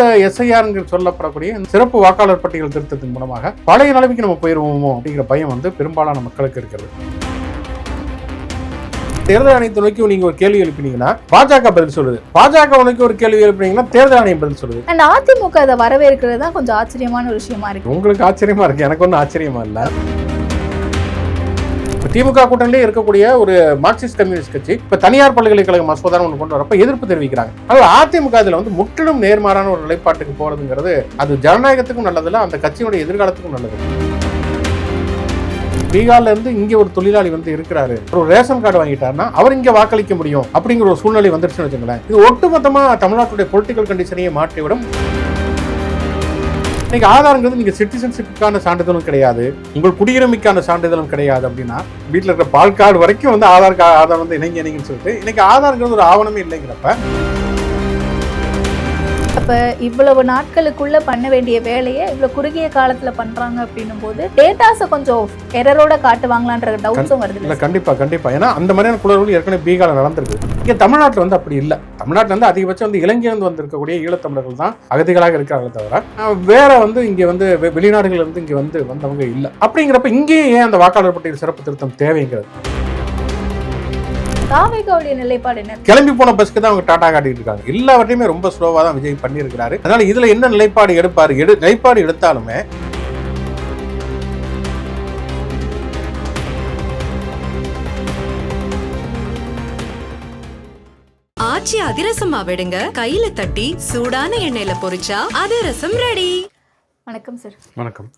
இந்த எஸ்ஐஆர்ங்கிற சொல்லப்படக்கூடிய சிறப்பு வாக்காளர் பட்டியல் திருத்தத்தின் மூலமாக பழைய நிலைமைக்கு நம்ம போயிருவோமோ அப்படிங்கிற பயம் வந்து பெரும்பாலான மக்களுக்கு இருக்கிறது. தேர்தல் ஆணையத்தை நோக்கி நீங்க ஒரு கேள்வி எழுப்பினீங்கன்னா பாஜக பதில் சொல்லுது. பாஜக நோக்கி ஒரு கேள்வி எழுப்பினீங்கன்னா தேர்தல் ஆணையம் பதில் சொல்லுது. அண்ட் அதிமுக அதை வரவேற்கிறது தான் கொஞ்சம் ஆச்சரியமான ஒரு விஷயமா இருக்கு. உங்களுக்கு ஆச்சரியமா இருக்கு எனக்கு ஒன்றும் ஆச்சரியமா இல்லை. திமுக கூட்டணியிலே இருக்கக்கூடிய ஒரு மார்க்சிஸ்ட் கம்யூனிஸ்ட் கட்சி இப்ப தனியார் பல்கலைக்கழக மசோதா ஒன்று கொண்டு வரப்ப எதிர்ப்பு தெரிவிக்கிறாங்க. ஆனால் அதிமுக இதுல வந்து முற்றிலும் நேர்மாறான ஒரு நிலைப்பாட்டுக்கு போறதுங்கிறது அது ஜனநாயகத்துக்கும் நல்லதில்ல அந்த கட்சியினுடைய எதிர்காலத்துக்கும் நல்லது. பீகார்ல இருந்து இங்க ஒரு தொழிலாளி வந்து இருக்கிறாரு. ஒரு ரேஷன் கார்டு வாங்கிட்டாருன்னா அவர் இங்க வாக்களிக்க முடியும் அப்படிங்கிற ஒரு சூழ்நிலை வந்துருச்சுன்னு வச்சுங்களேன் இது ஒட்டுமொத்தமா தமிழ்நாட்டுடைய பொலிட்டிக்கல் கண்டிஷனையே மாற்றிவிடும். இன்னைக்கு ஆதாரங்கிறது நீங்க சிட்டிசன்ஷிப்புக்கான சான்றிதழும் கிடையாது. உங்கள் குடியுரிமைக்கான சான்றிதழும் கிடையாது அப்படின்னா வீட்டில் இருக்கிற பால் கார்டு வரைக்கும் வந்து ஆதார் கார்டு ஆதார் வந்து இணைங்க இணைங்கன்னு சொல்லிட்டு இன்னைக்கு ஆதாரங்கிறது ஒரு ஆவணமே இல்லைங்கிறப்ப அப்ப இவ்வளவு நாட்களுக்குள்ள பண்ண வேண்டிய வேலையை இவ்வளவு குறுகிய காலத்துல பண்றாங்க அப்படின்னும் போது டேட்டாஸை கொஞ்சம் எரரோட காட்டுவாங்களான்ற டவுட்ஸும் வருது. இல்ல கண்டிப்பா கண்டிப்பா. ஏன்னா அந்த மாதிரியான குளறுகள் ஏற்கனவே பீகார்ல நடந்திருக்கு. இங்க தமிழ்நாட்டுல வந்து அப்படி இல்ல. தமிழ்நாட்டுல வந்து அதிகபட்சம் வந்து இலங்கையிலிருந்து வந்திருக்கக்கூடிய ஈழத்தமிழர்கள் தான் அகதிகளாக இருக்கிறார்களே தவிர வேற வந்து இங்க வந்து வெ- வெளிநாடுகள்ல இருந்து இங்க வந்து வந்தவங்க இல்ல. அப்படிங்கிறப்ப இங்கேயும் ஏன் அந்த வாக்காளர் பட்டியல் சிறப்பு திருத்தம் தேவைங்கிறது? தாவேகாவுடைய நிலைப்பாடு என்ன? கிளம்பி போன பஸ்க்கு தான் அவங்க டாடா காட்டிட்டு இருக்காங்க. எல்லாவற்றையுமே ரொம்ப ஸ்லோவா தான் விஜய் பண்ணியிருக்கிறாரு. அதனால இதுல என்ன நிலைப்பாடு எடுப்பாரு? எடு நிலைப்பாடு எடுத்தாலுமே ஆச்சி அதிரசமா விடுங்க. கையில தட்டி சூடான எண்ணெயில பொரிச்சா அதிரசம் ரெடி வணக்கம் சார் வணக்கம்.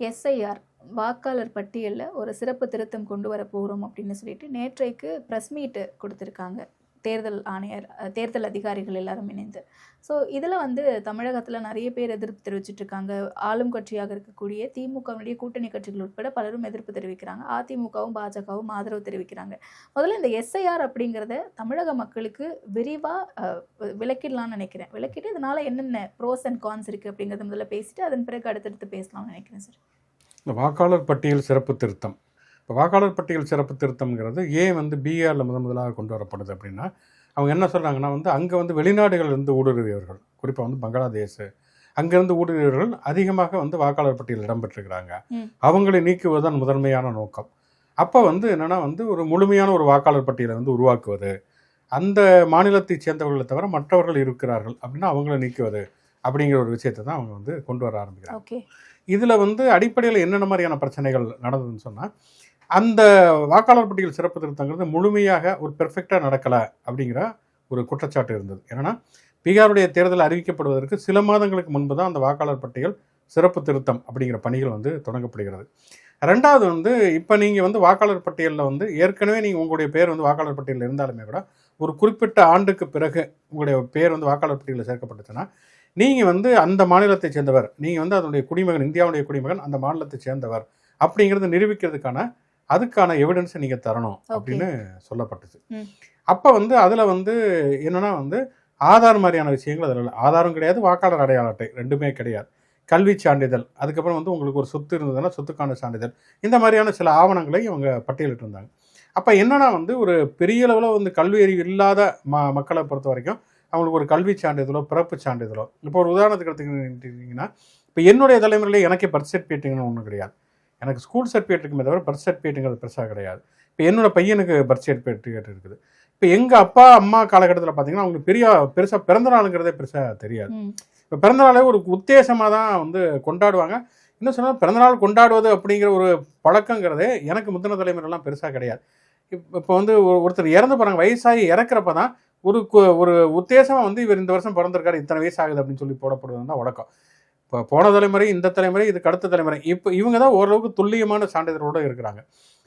எஸ்ஐஆர் வாக்காளர் பட்டியலில் ஒரு சிறப்பு திருத்தம் கொண்டு வர போகிறோம் அப்படின்னு சொல்லிட்டு நேற்றைக்கு ப்ரெஸ் மீட்டு கொடுத்துருக்காங்க. தேர்தல் ஆணையர் தேர்தல் அதிகாரிகள் எல்லாரும் இணைந்து. ஸோ இதில் வந்து தமிழகத்தில் நிறைய பேர் எதிர்ப்பு தெரிவிச்சிட்ருக்காங்க ஆளும் கட்சியாக இருக்கக்கூடிய திமுகவினுடைய கூட்டணி கட்சிகள் உட்பட பலரும் எதிர்ப்பு தெரிவிக்கிறாங்க. அதிமுகவும் பாஜகவும் ஆதரவு தெரிவிக்கிறாங்க. முதல்ல இந்த எஸ்ஐஆர் அப்படிங்கிறத தமிழக மக்களுக்கு விரிவாக விளக்கிடலாம்னு நினைக்கிறேன். விளக்கிட்டு இதனால என்னென்ன ப்ரோஸ் அண்ட் கான்ஸ் இருக்குது அப்படிங்கிறத முதல்ல பேசிட்டு அதன் பிறகு அடுத்தடுத்து பேசலாம்னு நினைக்கிறேன் சார் இந்த வாக்காளர் பட்டியல் சிறப்பு திருத்தம். இப்போ வாக்காளர் பட்டியல் சிறப்பு திருத்தம்ங்கிறது ஏன் வந்து பீகாரில் முதன் முதலாக கொண்டு வரப்படுது அப்படின்னா அவங்க என்ன சொல்கிறாங்கன்னா வந்து அங்கே வந்து வெளிநாடுகளிலிருந்து ஊடுருவியவர்கள் குறிப்பாக வந்து பங்களாதேஷ் அங்கேருந்து ஊடுருவியவர்கள் அதிகமாக வந்து வாக்காளர் பட்டியலில் இடம்பெற்றிருக்கிறாங்க. அவங்களை நீக்குவதுதான் முதன்மையான நோக்கம். அப்போ வந்து என்னென்னா வந்து ஒரு முழுமையான ஒரு வாக்காளர் பட்டியலை வந்து உருவாக்குவது அந்த மாநிலத்தைச் சேர்ந்தவர்களை தவிர மற்றவர்கள் இருக்கிறார்கள் அப்படின்னா அவங்கள நீக்குவது அப்படிங்கிற ஒரு விஷயத்தை தான் அவங்க வந்து கொண்டு வர ஆரம்பிக்கிறாங்க. ஓகே. இதில் வந்து அடிப்படையில் என்னென்ன மாதிரியான பிரச்சனைகள் நடந்ததுன்னு சொன்னால் அந்த வாக்காளர் பட்டியல் சிறப்பு திருத்தங்கிறது முழுமையாக ஒரு பெர்ஃபெக்டாக நடக்கலை அப்படிங்கிற ஒரு குற்றச்சாட்டு இருந்தது. ஏன்னா பீகாருடைய தேர்தல் அறிவிக்கப்படுவதற்கு சில மாதங்களுக்கு முன்பு தான் அந்த வாக்காளர் பட்டியல் சிறப்பு திருத்தம் அப்படிங்கிற பணிகள் வந்து தொடங்கப்படுகிறது. ரெண்டாவது வந்து இப்போ நீங்கள் வந்து வாக்காளர் பட்டியலில் வந்து ஏற்கனவே நீங்கள் உங்களுடைய பேர் வந்து வாக்காளர் பட்டியலில் இருந்தாலுமே கூட ஒரு குறிப்பிட்ட ஆண்டுக்கு பிறகு உங்களுடைய பேர் வந்து வாக்காளர் பட்டியலில் சேர்க்கப்பட்டுச்சுன்னா நீங்கள் வந்து அந்த மாநிலத்தை சேர்ந்தவர். நீங்கள் வந்து அதனுடைய குடிமகன் இந்தியாவுடைய குடிமகன் அந்த மாநிலத்தை சேர்ந்தவர் அப்படிங்கிறத நிரூபிக்கிறதுக்கான அதுக்கான எவிடன்ஸை நீங்கள் தரணும் அப்படின்னு சொல்லப்பட்டுச்சு ம். அப்போ வந்து அதில் வந்து என்னன்னா வந்து ஆதார் மாதிரியான விஷயங்கள் அதில் இல்லை. ஆதாரம் கிடையாது வாக்காளர் அடையாள அட்டை ரெண்டுமே கிடையாது. கல்வி சான்றிதழ். அதுக்கப்புறம் வந்து உங்களுக்கு ஒரு சொத்து இருந்ததுன்னா சொத்துக்கான சான்றிதழ். இந்த மாதிரியான சில ஆவணங்களை இவங்க பட்டியலிட்டு இருந்தாங்க அப்போ என்னன்னா வந்து ஒரு பெரிய அளவில் வந்து கல்வி அறிவு இல்லாத ம மக்களை பொறுத்த வரைக்கும் அவங்களுக்கு ஒரு கல்வி சான்றிதழோ பிறப்பு சான்றிதழோ. இப்போ ஒரு உதாரணத்துக்கு எடுத்துக்கிட்டிங்கன்னா இப்போ என்னுடைய தலைமுறையில எனக்கே பர்த் சர்டிஃபிகேட்டுங்கன்னு ஒன்றும் கிடையாது. எனக்கு ஸ்கூல் சர்டிஃபிகேட் இருக்குமே தவிர பர்த் சர்டிஃபிகேட்டுங்கிறது பெருசாக கிடையாது. இப்போ என்னோட பையனுக்கு பர்த் சர்டிஃபிகேட் இருக்குது. இப்போ எங்கள் அப்பா அம்மா காலகட்டத்தில் பார்த்தீங்கன்னா அவங்களுக்கு பெரிய பெருசாக பிறந்த நாளுங்கிறதே பெருசாக தெரியாது. இப்போ பிறந்தநாளே ஒரு உத்தேசமாக தான் வந்து கொண்டாடுவாங்க. இன்னும் சொன்னால் பிறந்தநாள் கொண்டாடுவது அப்படிங்கிற ஒரு பழக்கங்கிறதே எனக்கு முந்தின தலைமுறைலாம் பெருசாக கிடையாது. இப்போ இப்போ வந்து ஒரு- ஒருத்தர் இறந்து போகிறாங்க வயசாகி இறக்குறப்ப தான் ஒரு கு- ஒரு உத்தேசமாக வந்து இவர் இந்த வருஷம் பிறந்திருக்காரு இத்தனை வயசு ஆகுது அப்படின்னு சொல்லி போடப்படுவது தான் வழக்கம். இப்போ போன தலைமுறை இந்த தலைமுறை இதுக்கு அடுத்த தலைமுறை இப்போ இவங்க தான் ஓரளவுக்கு துல்லியமான சான்றிதழோடு இருக்கிறாங்க.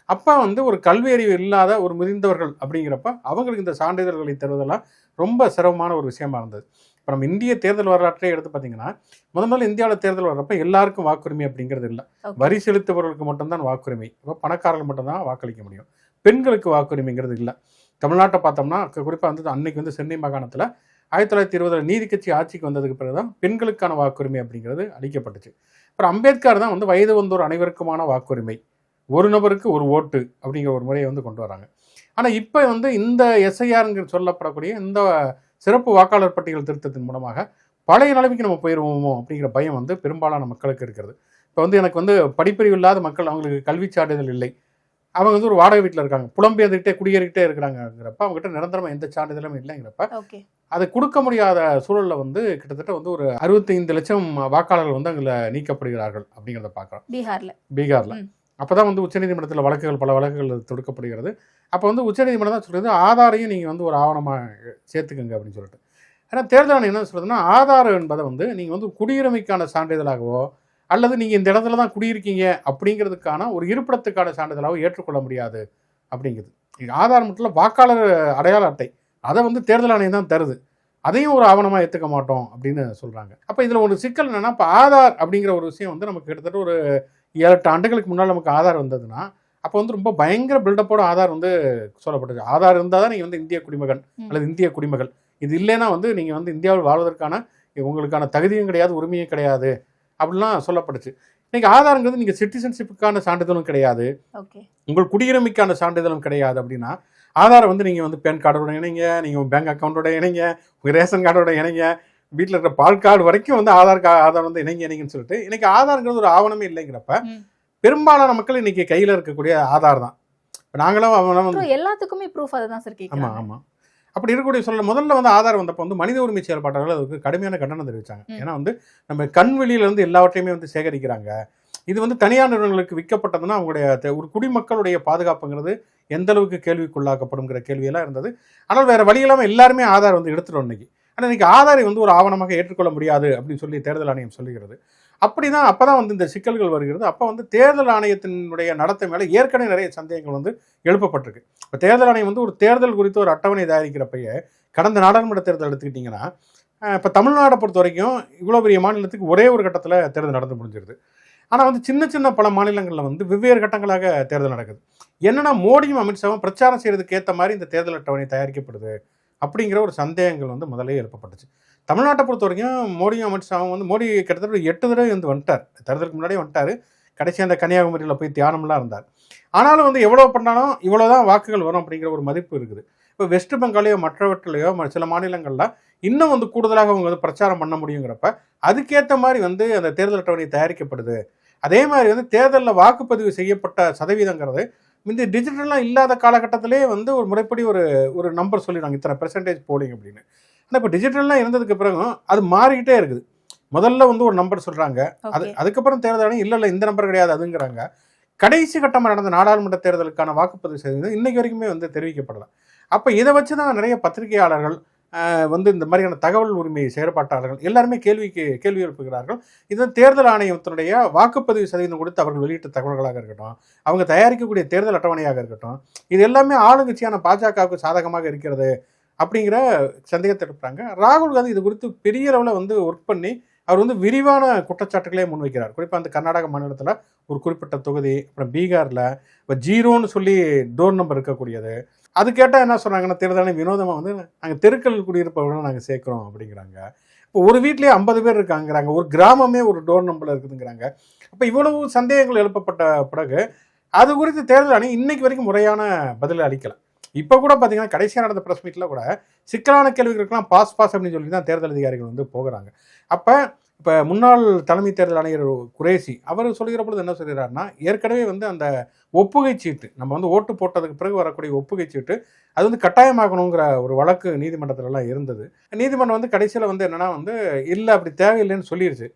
அப்போ வந்து ஒரு கல்வி அறிவு இல்லாத ஒரு முதிர்ந்தவர்கள் அப்படிங்கிறப்ப அவங்களுக்கு இந்த சான்றிதழ்களை தருவதெல்லாம் ரொம்ப சிரமமான ஒரு விஷயமா இருந்தது. இப்போ நம்ம இந்திய தேர்தல் வரலாற்றை எடுத்து பார்த்தீங்கன்னா முத முதல்ல இந்தியாவில் தேர்தல் வர்றப்ப எல்லாருக்கும் வாக்குரிமை அப்படிங்கிறது இல்லை. வரி செலுத்துபவர்களுக்கு மட்டும்தான் வாக்குரிமை. இப்போ பணக்காரர்கள் மட்டும்தான் வாக்களிக்க முடியும். பெண்களுக்கு வாக்குரிமைங்கிறது இல்லை. தமிழ்நாட்டை பார்த்தோம்னா குறிப்பாக வந்து அன்னைக்கு வந்து சென்னை மாகாணத்தில் ஆயிரத்தி தொள்ளாயிரத்தி இருபதில் நீதி கட்சி ஆட்சிக்கு வந்ததுக்கு பிறகு தான் பெண்களுக்கான வாக்குரிமை அப்படிங்கிறது அளிக்கப்பட்டுச்சு. அப்புறம் அம்பேத்கர் தான் வந்து வயது வந்தோர் அனைவருக்குமான வாக்குரிமை. ஒரு நபருக்கு ஒரு ஓட்டு அப்படிங்கிற ஒரு முறையை வந்து கொண்டு வராங்க. ஆனால் இப்போ வந்து இந்த எஸ்ஐஆருங்கிற சொல்லப்படக்கூடிய இந்த சிறப்பு வாக்காளர் பட்டியல் திருத்தத்தின் மூலமாக பழைய நிலைமைக்கு நம்ம போயிடுவோமோ அப்படிங்கிற பயம் வந்து பெரும்பாலான மக்களுக்கு இருக்கிறது. இப்போ வந்து எனக்கு வந்து படிப்பறிவு இல்லாத மக்கள் அவங்களுக்கு கல்வி சான்றிதழ் இல்லை. அவங்க வந்து ஒரு வாடகை வீட்டில் இருக்காங்க. புலம்பெயர்ந்துக்கிட்டே குடியேறிக்கிட்டே இருக்கிறாங்கிறப்ப அவங்ககிட்ட நிரந்தரமாக எந்த சான்றிதழும் இல்லைங்கிறப்ப அதை கொடுக்க முடியாத சூழலில் வந்து கிட்டத்தட்ட வந்து ஒரு அறுபத்தைந்து லட்சம் வாக்காளர்கள் வந்து அங்கே நீக்கப்படுகிறார்கள் அப்படிங்கிறத பார்க்குறோம். பீகார்ல. பீகாரில். அப்போ தான் வந்து உச்சநீதிமன்றத்தில் வழக்குகள் பல வழக்குகள் தொடுக்கப்படுகிறது. அப்போ வந்து உச்சநீதிமன்றம் தான் சொல்கிறது ஆதாரையும் நீங்கள் வந்து ஒரு ஆவணமாக சேர்த்துக்கங்க அப்படின்னு சொல்லிட்டு. ஏன்னா தேர்தல் ஆணையம் என்ன சொல்கிறதுன்னா ஆதார் என்பதை வந்து நீங்கள் வந்து குடியுரிமைக்கான சான்றிதழாகவோ அல்லது நீங்கள் இந்த இடத்துல தான் குடியிருக்கீங்க அப்படிங்கிறதுக்கான ஒரு இருப்பிடத்துக்கான சான்றிதழாகவோ ஏற்றுக்கொள்ள முடியாது அப்படிங்கிறது ஆதார் மட்டும் இல்ல, வாக்காளர் அடையாள அட்டை. அதை வந்து தேர்தல் ஆணையம் தான் தருது. அதையும் ஒரு ஆவணமாக ஏற்றுக்க மாட்டோம் அப்படின்னு சொல்கிறாங்க அப்போ இதில் ஒரு சிக்கல் என்னன்னா இப்போ ஆதார் அப்படிங்கிற ஒரு விஷயம் வந்து நமக்கு கிட்டத்தட்ட ஒரு ஏழு எட்டு ஆண்டுகளுக்கு முன்னால் நமக்கு ஆதார் வந்ததுன்னா அப்போ வந்து ரொம்ப பயங்கர பில்டப்போட ஆதார் வந்து சொல்லப்பட்டது. ஆதார் இருந்தால் தான் நீங்கள் வந்து இந்திய குடிமகன். அல்லது இந்திய குடிமகள். இது இல்லைன்னா வந்து நீங்கள் வந்து இந்தியாவில் வாழ்வதற்கான உங்களுக்கான தகுதியும் கிடையாது உரிமையும் கிடையாது. அப்படிலாம் சொல்லப்பட்டுச்சு. இன்னைக்கு ஆதாரங்கிறது நீங்கள் சிட்டிசன்ஷிப்புக்கான சான்றிதழும் கிடையாது. உங்கள் குடியுரிமைக்கான சான்றிதழும் கிடையாது அப்படின்னா ஆதாரம் வந்து நீங்கள் வந்து பேன் கார்டோட இணைங்க நீங்கள் பேங்க் அக்கௌண்ட்டோட இணைங்க உங்கள் ரேஷன் கார்டோட இணைங்க வீட்டில் இருக்கிற பால் கார்டு வரைக்கும் வந்து ஆதார் கா ஆதார் வந்து இணைங்க இணைங்கன்னு சொல்லிட்டு இன்னைக்கு ஆதாரங்கிறது ஒரு ஆவணமே இல்லைங்கிறப்ப. பெரும்பாலான மக்கள் இன்னைக்கு கையில் இருக்கக்கூடிய ஆதார் தான். இப்போ நாங்களும் அவனும் எல்லாத்துக்குமே ப்ரூஃப் அதை தான் சார் ஆமாம் ஆமாம் அப்படி இருக்கக்கூடிய சொல்ல முதல்ல வந்து ஆதார் வந்தப்போ வந்து மனித உரிமை செயல்பாட்டாளர்கள் அதுக்கு கடுமையான கண்டனம் தெரிவித்தாங்க ம். ஏன்னா வந்து நம்ம கண் வெளியிலேருந்து எல்லாவற்றையுமே வந்து சேகரிக்கிறாங்க. இது வந்து தனியார் நிறுவனங்களுக்கு விற்கப்பட்டதுன்னா அவங்களுடைய ஒரு குடிமக்களுடைய பாதுகாப்புங்கிறது எந்த அளவுக்கு கேள்விக்குள்ளாக்கப்படுங்கிற கேள்வியெல்லாம் இருந்தது. ஆனால் வேற வழி இல்லாமல் எல்லாருமே ஆதார் வந்து எடுத்துட்டோம் இன்னைக்கு. ஆனால் இன்னைக்கு ஆதாரை வந்து ஒரு ஆவணமாக ஏற்றுக்கொள்ள முடியாது அப்படின்னு சொல்லி தேர்தல் ஆணையம் சொல்லுகிறது. அப்படின்னா அப்போ தான் வந்து இந்த சிக்கல்கள் வருகிறது. அப்போ வந்து தேர்தல் ஆணையத்தினுடைய நடத்தை மேலே ஏற்கனவே நிறைய சந்தேகங்கள் வந்து எழுப்பப்பட்டிருக்கு. இப்போ தேர்தல் ஆணையம் வந்து ஒரு தேர்தல் குறித்து ஒரு அட்டவணை தயாரிக்கிறப்பையே கடந்த நாடாளுமன்ற தேர்தல் எடுத்துக்கிட்டிங்கன்னா இப்போ தமிழ்நாடை பொறுத்த வரைக்கும் இவ்வளோ பெரிய மாநிலத்துக்கு ஒரே ஒரு கட்டத்தில் தேர்தல் நடந்து முடிஞ்சிருது. ஆனால் வந்து சின்ன சின்ன பல மாநிலங்களில் வந்து வெவ்வேறு கட்டங்களாக தேர்தல் நடக்குது. என்னென்னா மோடியும் அமித்ஷாவும் பிரச்சாரம் செய்கிறதுக்கு ஏற்ற மாதிரி இந்த தேர்தல் அட்டவணை தயாரிக்கப்படுது அப்படிங்கிற ஒரு சந்தேகங்கள் வந்து முதலே எழுப்பப்பட்டுச்சு. தமிழ்நாட்டை பொறுத்த வரைக்கும் மோடியும் அமித்ஷாவும் வந்து மோடி கிட்டத்தட்ட எட்டு தடவை வந்து வந்துட்டார். தேர்தலுக்கு முன்னாடியே வந்துட்டார். கடைசி அந்த கன்னியாகுமரியில் போய் தியானம்லாம் இருந்தார். ஆனாலும் வந்து எவ்வளோ பண்ணாலும் இவ்வளோ தான் வாக்குகள் வரும் அப்படிங்கிற ஒரு மதிப்பு இருக்குது. இப்போ வெஸ்ட் பெங்காலையோ மற்றவற்றிலையோ சில மாநிலங்களில் இன்னும் வந்து கூடுதலாக அவங்க வந்து பிரச்சாரம் பண்ண முடியுங்கிறப்ப அதுக்கேற்ற மாதிரி வந்து அந்த தேர்தல் அட்டவணை தயாரிக்கப்படுது. அதே மாதிரி வந்து தேர்தலில் வாக்குப்பதிவு செய்யப்பட்ட சதவீதங்கிறது இந்த டிஜிட்டலாக இல்லாத காலகட்டத்திலே வந்து ஒரு முறைப்படி ஒரு ஒரு நம்பர் சொல்லிடுறாங்க. இத்தனை பெர்சன்டேஜ் போலிங் அப்படின்னு. ஆனால் இப்போ டிஜிட்டல்லாம் இருந்ததுக்கு பிறகும் அது மாறிக்கிட்டே இருக்குது. முதல்ல வந்து ஒரு நம்பர் சொல்கிறாங்க அது அதுக்கப்புறம் தேர்தல் ஆணையம் இல்லை இல்லை இந்த நம்பர் கிடையாது அதுங்கிறாங்க. கடைசி கட்டமாக நடந்த நாடாளுமன்ற தேர்தலுக்கான வாக்குப்பதிவு செய்தது இன்னைக்கு வரைக்குமே வந்து தெரிவிக்கப்படலை. அப்போ இதை வச்சு தான் நிறைய பத்திரிகையாளர்கள் வந்து இந்த மாதிரியான தகவல் உரிமை செயற்பாட்டாளர்கள் எல்லாருமே கேள்விக்கு கேள்வி எழுப்புகிறார்கள். இது தேர்தல் ஆணையத்தினுடைய வாக்குப்பதிவு சதவீதம் கொடுத்து அவர்கள் வெளியிட்ட தகவல்களாக இருக்கட்டும் அவங்க தயாரிக்கக்கூடிய தேர்தல் அட்டவணையாக இருக்கட்டும் இது எல்லாமே ஆளுங்கட்சியான பாஜகவுக்கு சாதகமாக இருக்கிறது. அப்படிங்கிற சந்தேகத்தை எடுப்புறாங்க ராகுல் காந்தி இது குறித்து பெரிய அளவில் வந்து ஒர்க் பண்ணி அவர் வந்து விரிவான குற்றச்சாட்டுகளே முன்வைக்கிறார். குறிப்பாக அந்த கர்நாடக மாநிலத்தில் ஒரு குறிப்பிட்ட தொகுதி அப்புறம் பீகாரில் இப்போ ஜீரோன்னு சொல்லி டோர் நம்பர் இருக்கக்கூடியது. அது கேட்டால் என்ன சொல்கிறாங்கன்னா தேர்தலான வினோதமாக வந்து நாங்கள் தெருக்கள் குடியிருப்பவர்களை நாங்கள் சேர்க்குறோம் அப்படிங்கிறாங்க. இப்போ ஒரு வீட்லேயே ஐம்பது பேர் இருக்காங்கிறாங்க. ஒரு கிராமமே ஒரு டோர் நம்பரில் இருக்குதுங்கிறாங்க. அப்போ இவ்வளவு சந்தேகங்கள் எழுப்பப்பட்ட பிறகு அது குறித்து தேர்தல் ஆணையம் இன்னைக்கு வரைக்கும் முறையான பதில் அளிக்கலாம் இப்போ கூட பார்த்தீங்கன்னா கடைசியாக நடந்த ப்ரெஸ் மீட்டில் கூட சிக்கலான கேள்விகளுக்கெல்லாம் பாஸ் பாஸ் அப்படின்னு சொல்லி தான் தேர்தல் அதிகாரிகள் வந்து போகிறாங்க. அப்போ இப்போ முன்னாள் தலைமை தேர்தல் ஆணையர் குரேசி அவர் சொல்கிற பொழுது என்ன சொல்கிறாருன்னா ஏற்கனவே வந்து அந்த ஒப்புகை சீட்டு நம்ம வந்து ஓட்டு போட்டதுக்கு பிறகு வரக்கூடிய ஒப்புகை சீட்டு அது வந்து கட்டாயமாக்கணுங்கிற ஒரு வழக்கு நீதிமன்றத்துலலாம் இருந்தது. நீதிமன்றம் வந்து கடைசியில் வந்து என்னன்னா வந்து இல்லை அப்படி தேவையில்லைன்னு சொல்லிடுச்சு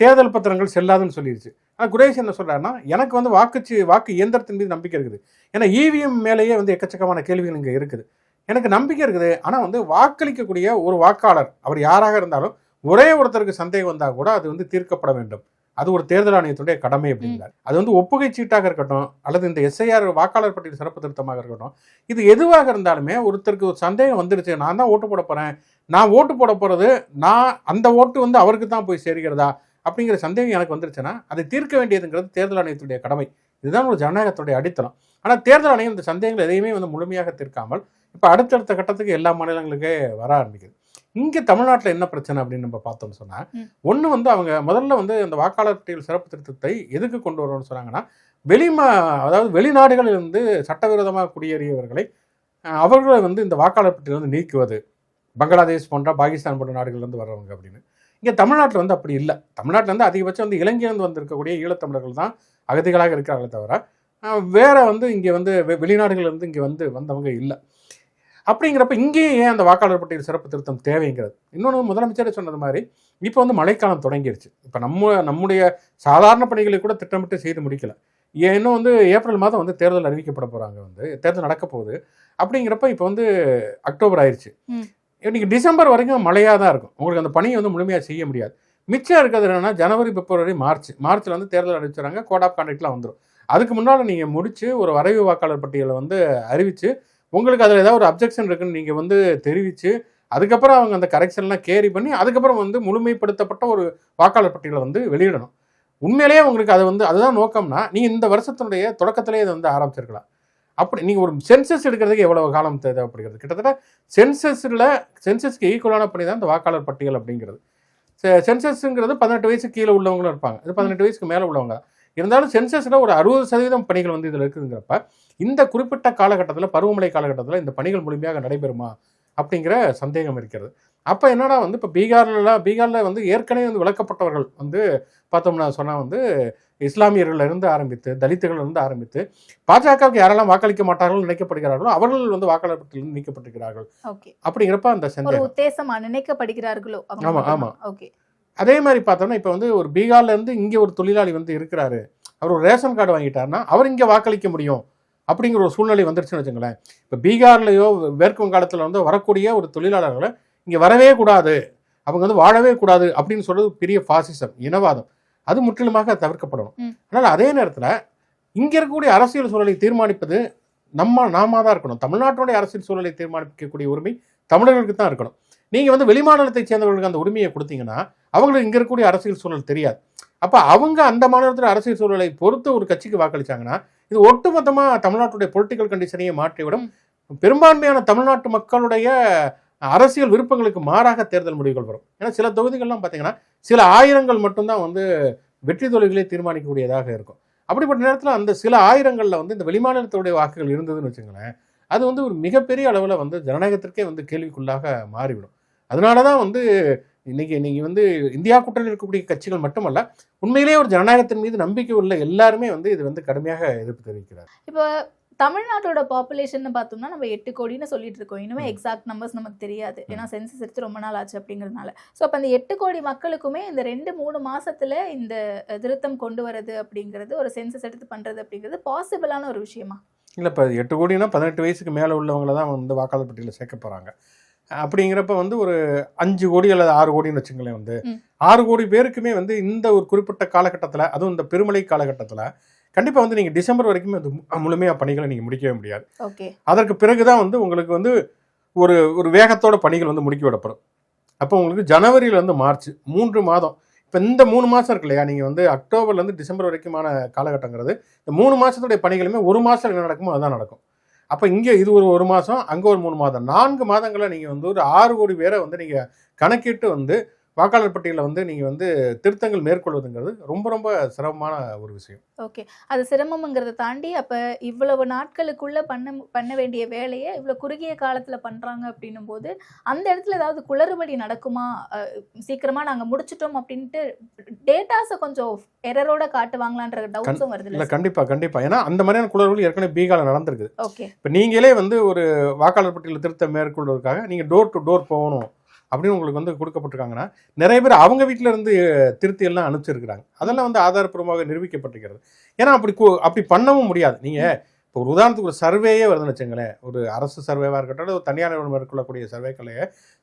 தேர்தல் பத்திரங்கள் செல்லாதுன்னு சொல்லிடுச்சு ஆனால் குரேஷ் என்ன சொல்கிறாருன்னா எனக்கு வந்து வாக்குச்சி வாக்கு இயந்திரத்தின் மீது நம்பிக்கை இருக்குது. ஏன்னா இவிஎம் மேலேயே வந்து எக்கச்சக்கமான கேள்விகள் இங்கே இருக்குது. எனக்கு நம்பிக்கை இருக்குது. ஆனால் வந்து வாக்களிக்கக்கூடிய ஒரு வாக்காளர் அவர் யாராக இருந்தாலும் ஒரே ஒருத்தருக்கு சந்தேகம் வந்தால் கூட அது வந்து தீர்க்கப்பட வேண்டும். அது ஒரு தேர்தல் ஆணையத்துடைய கடமை அப்படிங்கிறார். அது வந்து ஒப்புகை சீட்டாக இருக்கட்டும் அல்லது இந்த எஸ்ஐஆர் வாக்காளர் பட்டியல் சிறப்பு திருத்தமாக இருக்கட்டும் இது எதுவாக இருந்தாலுமே ஒருத்தருக்கு ஒரு சந்தேகம் வந்துருச்சு நான் தான் ஓட்டு போட போகிறேன் நான் ஓட்டு போட போகிறது நான் அந்த ஓட்டு வந்து அவருக்கு தான் போய் சேர்கிறதா அப்படிங்கிற சந்தேகம் எனக்கு வந்துருச்சுன்னா அதை தீர்க்க வேண்டியதுங்கிறது தேர்தல் ஆணையத்துடைய கடமை. இதுதான் ஒரு ஜனநாயகத்துடைய அடித்தளம். ஆனால் தேர்தல் ஆணையம் இந்த சந்தேகங்கள் எதையுமே வந்து முழுமையாக தீர்க்காமல் இப்போ அடுத்தடுத்த கட்டத்துக்கு எல்லா மாநிலங்களுக்கே வர ஆரம்பிக்குது. இங்கே தமிழ்நாட்டில் என்ன பிரச்சனை அப்படின்னு நம்ம பார்த்தோம்னு சொன்னால். ஒன்று வந்து அவங்க முதல்ல வந்து அந்த வாக்காளர் பட்டியல் சிறப்பு திருத்தத்தை எதுக்கு கொண்டு வரணும்னு சொன்னாங்கன்னா வெளிமா அதாவது வெளிநாடுகளிலிருந்து சட்டவிரோதமாக குடியேறியவர்களை அவர்களை வந்து இந்த வாக்காளர் பட்டியல் வந்து நீக்குவது. பங்களாதேஷ் போன்ற பாகிஸ்தான் போன்ற நாடுகள்லேருந்து வர்றவங்க அப்படின்னு. இங்கே தமிழ்நாட்டில் வந்து அப்படி இல்லை. தமிழ்நாட்டில் வந்து அதிகபட்சம் வந்து இலங்கையிலிருந்து வந்திருக்கக்கூடிய ஈழத்தமிழர்கள் தான் அகதிகளாக இருக்கிறார்களே தவிர வேறு வந்து இங்கே வந்து வெ- வெளிநாடுகள்ல இருந்து இங்கே வந்து வந்தவங்க இல்லை. அப்படிங்கிறப்ப இங்கேயும் ஏன் அந்த வாக்காளர் பட்டியல் சிறப்பு திருத்தம் தேவைங்கிறது? இன்னொன்று முதலமைச்சர் சொன்னது மாதிரி இப்போ வந்து மழைக்காலம் தொடங்கிடுச்சு இப்போ நம்ம நம்முடைய சாதாரண பணிகளை கூட திட்டமிட்டு செய்து முடிக்கல. ஏன் இன்னும் வந்து ஏப்ரல் மாதம் வந்து தேர்தல் அறிவிக்கப்பட போகிறாங்க வந்து தேர்தல் நடக்க போகுது. அப்படிங்கிறப்ப இப்போ வந்து அக்டோபர் ஆயிடுச்சு இன்றைக்கி டிசம்பர் வரைக்கும் மழையாக தான் இருக்கும். உங்களுக்கு அந்த பணியை வந்து முழுமையாக செய்ய முடியாது. மிச்சம் இருக்கிறது என்னென்னா ஜனவரி பிப்ரவரி மார்ச். மார்ச்சில் வந்து தேர்தல் அறிவிச்சுறாங்க கோட் ஆஃப் கான்டாக்ட்லாம் வந்துடும் அதுக்கு முன்னால் நீங்கள் முடித்து ஒரு வரைவு வாக்காளர் பட்டியலை வந்து அறிவித்து உங்களுக்கு அதில் ஏதாவது ஒரு அப்ஜெக்ஷன் இருக்குன்னு நீங்கள் வந்து தெரிவித்து அதுக்கப்புறம் அவங்க அந்த கரெக்ஷன்லாம் கேரி பண்ணி அதுக்கப்புறம் வந்து முழுமைப்படுத்தப்பட்ட ஒரு வாக்காளர் பட்டியலை வந்து வெளியிடணும். உண்மையிலேயே உங்களுக்கு அது வந்து அதுதான் நோக்கம்னா நீங்கள் இந்த வருஷத்தினுடைய தொடக்கத்திலேயே இதை வந்து ஆரம்பிச்சிருக்கலாம். அப்படி நீங்கள் ஒரு சென்சஸ் எடுக்கிறதுக்கு எவ்வளவு காலம் தேவைப்படுகிறது? கிட்டத்தட்ட சென்சஸில் சென்சஸ்க்கு ஈக்குவலான பணி தான் இந்த வாக்காளர் பட்டியல் அப்படிங்கிறது. சென்சஸ்ங்கிறது பதினெட்டு வயசு கீழே உள்ளவங்களும் இருப்பாங்க. இது பதினெட்டு வயசுக்கு மேலே உள்ளவங்க இருந்தாலும் சென்சஸில் ஒரு அறுபது சதவீதம் பணிகள் வந்து இதில் இருக்குதுங்கிறப்ப இந்த குறிப்பிட்ட காலகட்டத்தில் பருவமழை காலகட்டத்தில் இந்த பணிகள் முழுமையாக நடைபெறுமா? அப்படிங்கிற சந்தேகம் இருக்கிறது. அப்போ என்னடா வந்து இப்போ பீகார்லாம் பீகாரில் வந்து ஏற்கனவே வந்து விளக்கப்பட்டவர்கள் வந்து பார்த்தோம்னா சொன்னால் வந்து இஸ்லாமியர்கள்ல இருந்து ஆரம்பித்து தலித்துகள்ல இருந்து ஆரம்பித்து பாஜகவுக்கு யாரெல்லாம் வாக்களிக்க மாட்டார்கள் நினைக்கப்படுகிறார்களோ அவர்கள் வந்து வாக்காளர் பட்டியலில் நீக்கப்பட்டிருக்கிறார்கள். ஓகே. அப்படிங்கிறப்ப அந்த சந்தேகம். உத்தேசமா நினைக்கப்படுகிறார்களோ ஆமா, ஆமா. ஓகே. அதே மாதிரி பார்த்தோம்னா இப்போ வந்து ஒரு பீகார்ல இருந்து இங்கே ஒரு தொழிலாளி வந்து இருக்கிறாரு. அவர் ஒரு ரேஷன் கார்டு வாங்கிட்டாருன்னா அவர் இங்கே வாக்களிக்க முடியும் அப்படிங்கிற ஒரு சூழ்நிலை வந்துருச்சுன்னு வச்சுங்களேன் இப்போ பீகார்லயோ மேற்கு வங்காளத்தில் வந்து வரக்கூடிய ஒரு தொழிலாளர்களை இங்கே வரவே கூடாது. அவங்க வந்து வாழவே கூடாது அப்படின்னு சொல்றது பெரிய பாசிசம் இனவாதம். அது முற்றிலுமாக தவிர்க்கப்படணும். அதனால் அதே நேரத்தில் இங்கே இருக்கக்கூடிய அரசியல் சூழலை தீர்மானிப்பது நம்ம நாம தான் இருக்கணும். தமிழ்நாட்டுடைய அரசியல் சூழலை தீர்மானிக்கக்கூடிய உரிமை தமிழர்களுக்கு தான் இருக்கணும். நீங்கள் வந்து வெளிமாநிலத்தை சேர்ந்தவர்களுக்கு அந்த உரிமையை கொடுத்தீங்கன்னா அவங்களுக்கு இங்கே இருக்கக்கூடிய அரசியல் சூழல் தெரியாது. அப்போ அவங்க அந்த மாநிலத்தில் அரசியல் சூழலை பொறுத்து ஒரு கட்சிக்கு வாக்களிச்சாங்கன்னா இது ஒட்டுமொத்தமாக தமிழ்நாட்டுடைய பொலிட்டிக்கல் கண்டிஷனையே மாற்றிவிடும். பெரும்பான்மையான தமிழ்நாட்டு மக்களுடைய அரசியல் விருப்பங்களுக்கு மாறாக தேர்தல் முடிவுகள் வரும். ஏன்னா சில தொகுதிகள்லாம் பார்த்தீங்கன்னா சில ஆயிரங்கள் மட்டும்தான் வந்து வெற்றி தொழில்களை தீர்மானிக்கக்கூடியதாக இருக்கும். அப்படிப்பட்ட நேரத்தில் அந்த சில ஆயிரங்களில் வந்து இந்த வெளிமாநிலத்துடைய வாக்குகள் இருந்ததுன்னு வச்சுங்களேன் அது வந்து ஒரு மிகப்பெரிய அளவில் வந்து ஜனநாயகத்திற்கே வந்து கேள்விக்குள்ளாக மாறிவிடும். அதனால தான் வந்து இன்னைக்கு நீங்கள் வந்து இந்தியா கூட்டணியில் இருக்கக்கூடிய கட்சிகள் மட்டுமல்ல உண்மையிலேயே ஒரு ஜனநாயகத்தின் மீது நம்பிக்கை உள்ள எல்லாருமே வந்து இது வந்து கடுமையாக எதிர்ப்பு தெரிவிக்கிறார் இப்போ தமிழ்நாட்டோட பாப்புலேஷன் பார்த்தோம்னா நம்ம எட்டு கோடின்னு சொல்லிட்டு இருக்கோம். இன்னுமே. எக்ஸாக்ட் நம்பர்ஸ் நமக்கு தெரியாது. ஏன்னா சென்சஸ் எடுத்து ரொம்ப நாள் ஆச்சு அப்படிங்கிறதுனால. ஸோ அப்போ அந்த எட்டு கோடி மக்களுக்குமே இந்த ரெண்டு மூணு மாசத்துல இந்த திருத்தம் கொண்டு வரது அப்படிங்கிறது ஒரு சென்சஸ் எடுத்து பண்றது அப்படிங்கிறது பாசிபிளான ஒரு விஷயமா? இல்லை இப்போ எட்டு கோடினா பதினெட்டு வயசுக்கு மேலே உள்ளவங்கள தான் வந்து வாக்காளர் பட்டியலில் சேர்க்க போகிறாங்க அப்படிங்கிறப்ப வந்து ஒரு அஞ்சு கோடி அல்லது ஆறு கோடின்னு வச்சுங்களேன் வந்து. ஆறு கோடி பேருக்குமே வந்து இந்த ஒரு குறிப்பிட்ட காலகட்டத்தில் அதுவும் இந்த பெருமழை காலகட்டத்தில் கண்டிப்பாக வந்து நீங்கள் டிசம்பர் வரைக்குமே வந்து முழுமையாக பணிகளை நீங்கள் முடிக்கவே முடியாது. ஓகே. அதற்கு பிறகு தான் வந்து உங்களுக்கு வந்து ஒரு ஒரு வேகத்தோட பணிகள் வந்து முடுக்கி விடப்படும். அப்போ உங்களுக்கு ஜனவரியிலேருந்து மார்ச் மூன்று மாதம். இப்போ இந்த மூணு மாதம் இருக்கு இல்லையா? நீங்கள் வந்து அக்டோபர்லேருந்து டிசம்பர் வரைக்குமான காலகட்டங்கிறது இந்த மூணு மாதத்துடைய பணிகளுமே ஒரு மாதம் என்ன நடக்குமோ அதுதான் நடக்கும். அப்போ இங்கே இது ஒரு ஒரு மாதம் அங்கே ஒரு மூணு மாதம். நான்கு மாதங்களை நீங்கள் வந்து ஒரு ஆறு கோடி பேரை வந்து நீங்கள் கணக்கிட்டு வந்து வாக்காளர் பட்டியலில் வந்து நீங்கள் வந்து திருத்தங்கள் மேற்கொள்வதுங்கிறது ரொம்ப ரொம்ப சிரமமான ஒரு விஷயம். ஓகே. அது சிரமம்ங்கிறத தாண்டி அப்போ இவ்வளவு நாட்களுக்குள்ள பண்ண பண்ண வேண்டிய வேலையை இவ்வளோ குறுகிய காலத்துல பண்றாங்க அப்படின்னும் போது அந்த இடத்துல ஏதாவது குளறுபடி நடக்குமா? அஹ், சீக்கிரமா நாங்க முடிச்சிட்டோம் அப்படின்ட்டு டேட்டாஸை கொஞ்சம் எரரோட காட்டுவாங்களான்ற டவுட்ஸும் வருது இல்லை கண்டிப்பாக கண்டிப்பாக ஏன்னா அந்த மாதிரியான குளறுகள் ஏற்கனவே பீகாரில் நடந்திருக்குது. ஓகே. இப்போ நீங்களே வந்து ஒரு வாக்காளர் பட்டியலில் திருத்தம் மேற்கொள்வதற்காக நீங்கள் டோர் டு டோர் போகணும். அப்படின்னு உங்களுக்கு வந்து கொடுக்கப்பட்டிருக்காங்கன்னா நிறைய பேர் அவங்க வீட்டில் இருந்து திருத்தி எல்லாம் அனுப்பிச்சிருக்கிறாங்க. அதெல்லாம் வந்து ஆதாரப்பூர்வமாக நிரூபிக்கப்பட்டிருக்கிறது. ஏன்னா அப்படி அப்படி பண்ணவும் முடியாது. நீங்கள் இப்போ ஒரு உதாரணத்துக்கு ஒரு சர்வேயே வருதுன்னு வச்சுங்களேன் ஒரு அரசு சர்வேவாக இருக்கட்டும் ஒரு தனியார் நிறுவனம் மேற்கொள்ளக்கூடிய சர்வேக்களே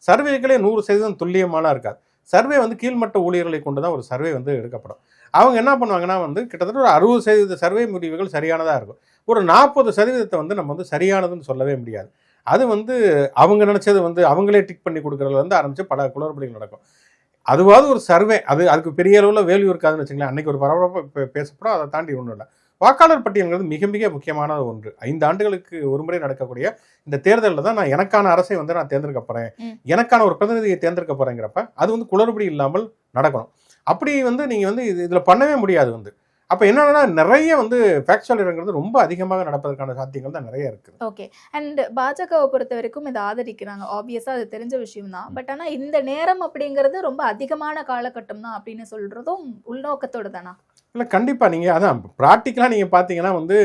சர்வேக்களே நூறு சதவீதம் துல்லியமாலாம் இருக்காது. சர்வே வந்து கீழ்மட்ட ஊழியர்களை கொண்டு தான் ஒரு சர்வே வந்து எடுக்கப்படும். அவங்க என்ன பண்ணுவாங்கன்னா வந்து கிட்டத்தட்ட ஒரு அறுபது சதவீத சர்வே முடிவுகள் சரியானதாக இருக்கும். ஒரு நாற்பது சதவீதத்தை வந்து நம்ம வந்து சரியானதுன்னு சொல்லவே முடியாது. அது வந்து அவங்க நினைச்சது வந்து அவங்களே டிக் பண்ணி கொடுக்கறதுல இருந்து ஆரம்பிச்சு பல குளறுபடிகள் நடக்கும். அதுவாவது ஒரு சர்வே அது அதுக்கு பெரிய அளவில் வேல்யூ இருக்காதுன்னு வச்சுங்களேன். அன்னைக்கு ஒரு பரபரப்பு பே- பேசப்படும். அதை தாண்டி ஒன்றும் இல்லை. வாக்காளர் பட்டியல்ங்கிறது மிக மிக முக்கியமான ஒன்று. ஐந்து ஆண்டுகளுக்கு ஒரு முறை நடக்கக்கூடிய இந்த தேர்தலில் தான் நான் எனக்கான அரசை வந்து நான் தேர்ந்தெடுக்க போறேன். ம். எனக்கான ஒரு பிரதிநிதியை தேர்ந்தெடுக்க போறேங்கிறப்ப அது வந்து குளறுபடி இல்லாமல் நடக்கணும். அப்படி வந்து நீங்க வந்து இது இதில் பண்ணவே முடியாது வந்து. அப்போ என்னன்னா நிறைய வந்து ஃபேக்சுவல் இடங்கிறது ரொம்ப அதிகமாக நடப்பதற்கான சாத்தியங்கள் தான் நிறைய இருக்குது. ஓகே அண்ட் பாஜகவை பொறுத்த வரைக்கும் இதை ஆதரிக்கிறாங்க. ஆப்வியஸாக அது தெரிஞ்ச விஷயம் தான். பட் ஆனால் இந்த நேரம் அப்படிங்கிறது ரொம்ப அதிகமான காலகட்டம் தான் அப்படின்னு சொல்றதும் உள்நோக்கத்தோடு தானா? இல்லை கண்டிப்பாக நீங்கள் அதான் ப்ராக்டிக்கலாக நீங்கள் பார்த்தீங்கன்னா வந்து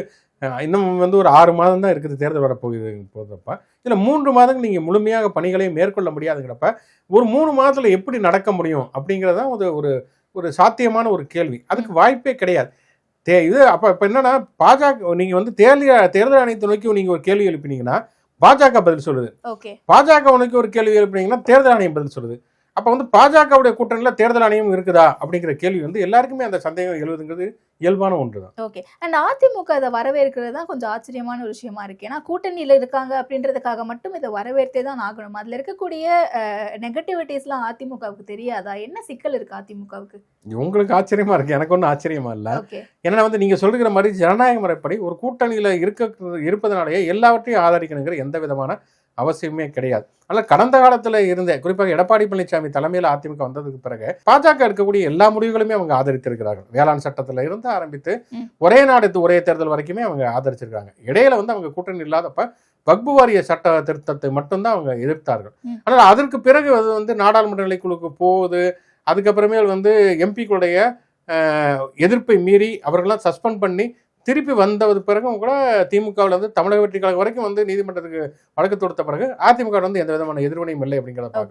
இன்னும் வந்து ஒரு ஆறு மாதம் தான் இருக்குது தேர்தல் வரப்போகுது போகிறப்ப இதில் மூன்று மாதங்கள் நீங்கள் முழுமையாக பணிகளை மேற்கொள்ள முடியாதுங்கிறப்ப ஒரு மூணு மாதத்தில் எப்படி நடக்க முடியும் அப்படிங்கிறது தான் ஒரு ஒரு ஒரு சாத்தியமான ஒரு கேள்வி. அதுக்கு வாய்ப்பே கிடையாது. தே இது அப்போ இப்போ என்னன்னா பாஜக நீங்கள் வந்து தேர்தல் தேர்தல் ஆணையத்தை நோக்கி நீங்கள் ஒரு கேள்வி எழுப்பினீங்கன்னா பாஜக பதில் சொல்லுது. ஓகே. பாஜக நோக்கி ஒரு கேள்வி எழுப்பினீங்கன்னா தேர்தல் ஆணையம் பதில் சொல்லுது. அப்போ வந்து பாஜகவுடைய கூட்டணியில் தேர்தல் ஆணையம் இருக்குதா அப்படிங்கிற கேள்வி வந்து எல்லாருக்குமே அந்த சந்தேகம் எழுதுங்கிறது இயல்பான ஒன்று தான் ஓகே அண்ட் அதிமுக இதை வரவேற்கிறது தான் கொஞ்சம் ஆச்சரியமான ஒரு விஷயமா இருக்கு. ஏன்னா கூட்டணியில இருக்காங்க அப்படின்றதுக்காக மட்டும் இதை வரவேற்றே தான் ஆகணும். அதுல இருக்கக்கூடிய நெகட்டிவிட்டிஸ்லாம் அதிமுகவுக்கு தெரியாதா? என்ன சிக்கல் இருக்கு அதிமுகவுக்கு? உங்களுக்கு ஆச்சரியமா இருக்கு. எனக்கு ஒன்றும் ஆச்சரியமா இல்லை. ஏன்னா வந்து நீங்க சொல்லுகிற மாதிரி ஜனநாயக முறைப்படி ஒரு கூட்டணியில இருக்க இருப்பதனாலேயே எல்லாவற்றையும் ஆதரிக்கணுங்கிற எந்த விதமான அவசியமே கிடையாது. ஆனால் கடந்த காலத்துல இருந்த குறிப்பாக எடப்பாடி பழனிசாமி தலைமையில் அதிமுக வந்ததுக்கு பிறகு பாஜக இருக்கக்கூடிய எல்லா முடிவுகளுமே அவங்க ஆதரித்திருக்கிறார்கள். வேளாண் சட்டத்துல இருந்து ஆரம்பித்து. ஒரே நாடு ஒரே தேர்தல் வரைக்குமே அவங்க ஆதரிச்சிருக்காங்க இடையில வந்து அவங்க கூட்டணி இல்லாதப்ப வக்பு வாரிய சட்ட திருத்தத்தை மட்டும்தான் அவங்க எதிர்த்தார்கள். ஆனால் அதற்கு பிறகு அது வந்து நாடாளுமன்ற நிலைக்குழுக்கு போகுது. அதுக்கப்புறமேல் வந்து எம்பிக்களுடைய எதிர்ப்பை மீறி அவர்களாம் சஸ்பெண்ட் பண்ணி திருப்பி வந்தது பிறகும் கூட திமுகவில் வந்து தமிழக வெற்றி கழகம் வரைக்கும் வந்து நீதிமன்றத்துக்கு வழக்கு தொடுத்த பிறகு அதிமுக வந்து எந்த விதமான எதிர்வினையும் இல்லை அப்படிங்கிறத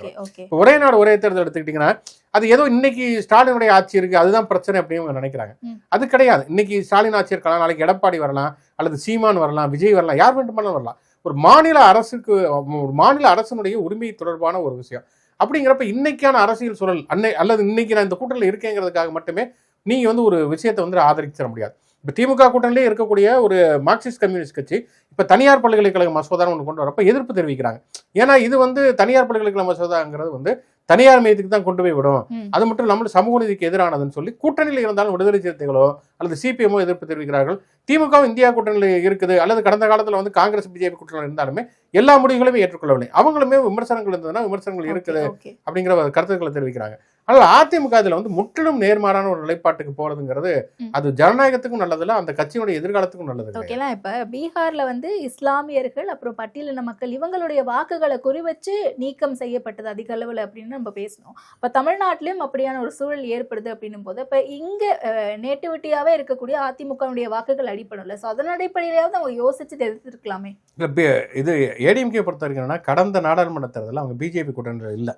இப்போ ஒரே நாடு ஒரே தேர்தல் எடுத்துக்கிட்டிங்கன்னா அது ஏதோ இன்னைக்கு ஸ்டாலினுடைய ஆட்சி இருக்கு அதுதான் பிரச்சனை அப்படின்னு நினைக்கிறாங்க. அது கிடையாது. இன்னைக்கு ஸ்டாலின் ஆட்சி இருக்கலாம் நாளைக்கு எடப்பாடி வரலாம் அல்லது சீமான் வரலாம் விஜய் வரலாம் யார் வேண்டுமானாலும் வரலாம். ஒரு மாநில அரசுக்கு ஒரு மாநில அரசனுடைய உரிமை தொடர்பான ஒரு விஷயம். அப்படிங்கிறப்ப இன்னைக்கான அரசியல் சூழல் அன்னை அல்லது இன்னைக்கு நான் இந்த கூட்டணியில் இருக்கேங்கிறதுக்காக மட்டுமே நீங்க வந்து ஒரு விஷயத்தை வந்து ஆதரிச்சிட முடியாது. இப்போ திமுக கூட்டணியிலே இருக்கக்கூடிய ஒரு மார்க்சிஸ்ட் கம்யூனிஸ்ட் கட்சி இப்போ தனியார் பல்கலைக்கழக மசோதான்னு ஒன்று கொண்டு வரப்ப எதிர்ப்பு தெரிவிக்கிறாங்க. ஏன்னா இது வந்து தனியார் பல்கலைக்கழக மசோதாங்கிறது வந்து தனியார் மையத்துக்கு தான் கொண்டு போய் விடும். அது மட்டும் இல்லாமல் சமூக நீதிக்கு எதிரானதுன்னு சொல்லி கூட்டணியில் இருந்தாலும் விடுதலை சிறுத்தைகளோ அல்லது சிபிஎம்மோ எதிர்ப்பு தெரிவிக்கிறார்கள். திமுகவும் இந்தியா கூட்டணியில் இருக்குது. அல்லது கடந்த காலத்தில் வந்து காங்கிரஸ் பிஜேபி கூட்டணியில் இருந்தாலுமே எல்லா முடிவுகளையுமே ஏற்றுக்கொள்ளவில்லை. அவங்களுமே விமர்சனங்கள் இருந்ததுன்னா விமர்சனங்கள் இருக்குது அப்படிங்கிற கருத்துக்களை தெரிவிக்கிறாங்க. ஆனால் அதிமுக இதுல வந்து முற்றிலும் நேர்மாறான ஒரு நிலைப்பாட்டுக்கு போறதுங்கிறது. அது ஜனநாயகத்துக்கும் நல்லதில்ல அந்த கட்சியினுடைய எதிர்காலத்துக்கும் நல்லது. ஓகேலாம் இப்ப பீகார்ல வந்து இஸ்லாமியர்கள் அப்புறம் பட்டியலின மக்கள் இவங்களுடைய வாக்குகளை குறிவச்சு நீக்கம் செய்யப்பட்டது அதிக அளவுல அப்படின்னு நம்ம பேசணும். இப்ப தமிழ்நாட்டிலும் அப்படியான ஒரு சூழல் ஏற்படுது அப்படின்னும் போது இப்ப இங்க நேட்டிவிட்டியாவே இருக்கக்கூடிய அதிமுகவுடைய வாக்குகள் அடிப்படையில் ஸோ அதன் அடிப்படையிலாவது அவங்க யோசிச்சு எதிர்த்திருக்கலாமே இல்ல இது ஏடிஎம்கே பொறுத்த வரைக்கும் கடந்த நாடாளுமன்ற தேர்தலில் அவங்க பிஜேபி கூட்டணியில் இல்லை.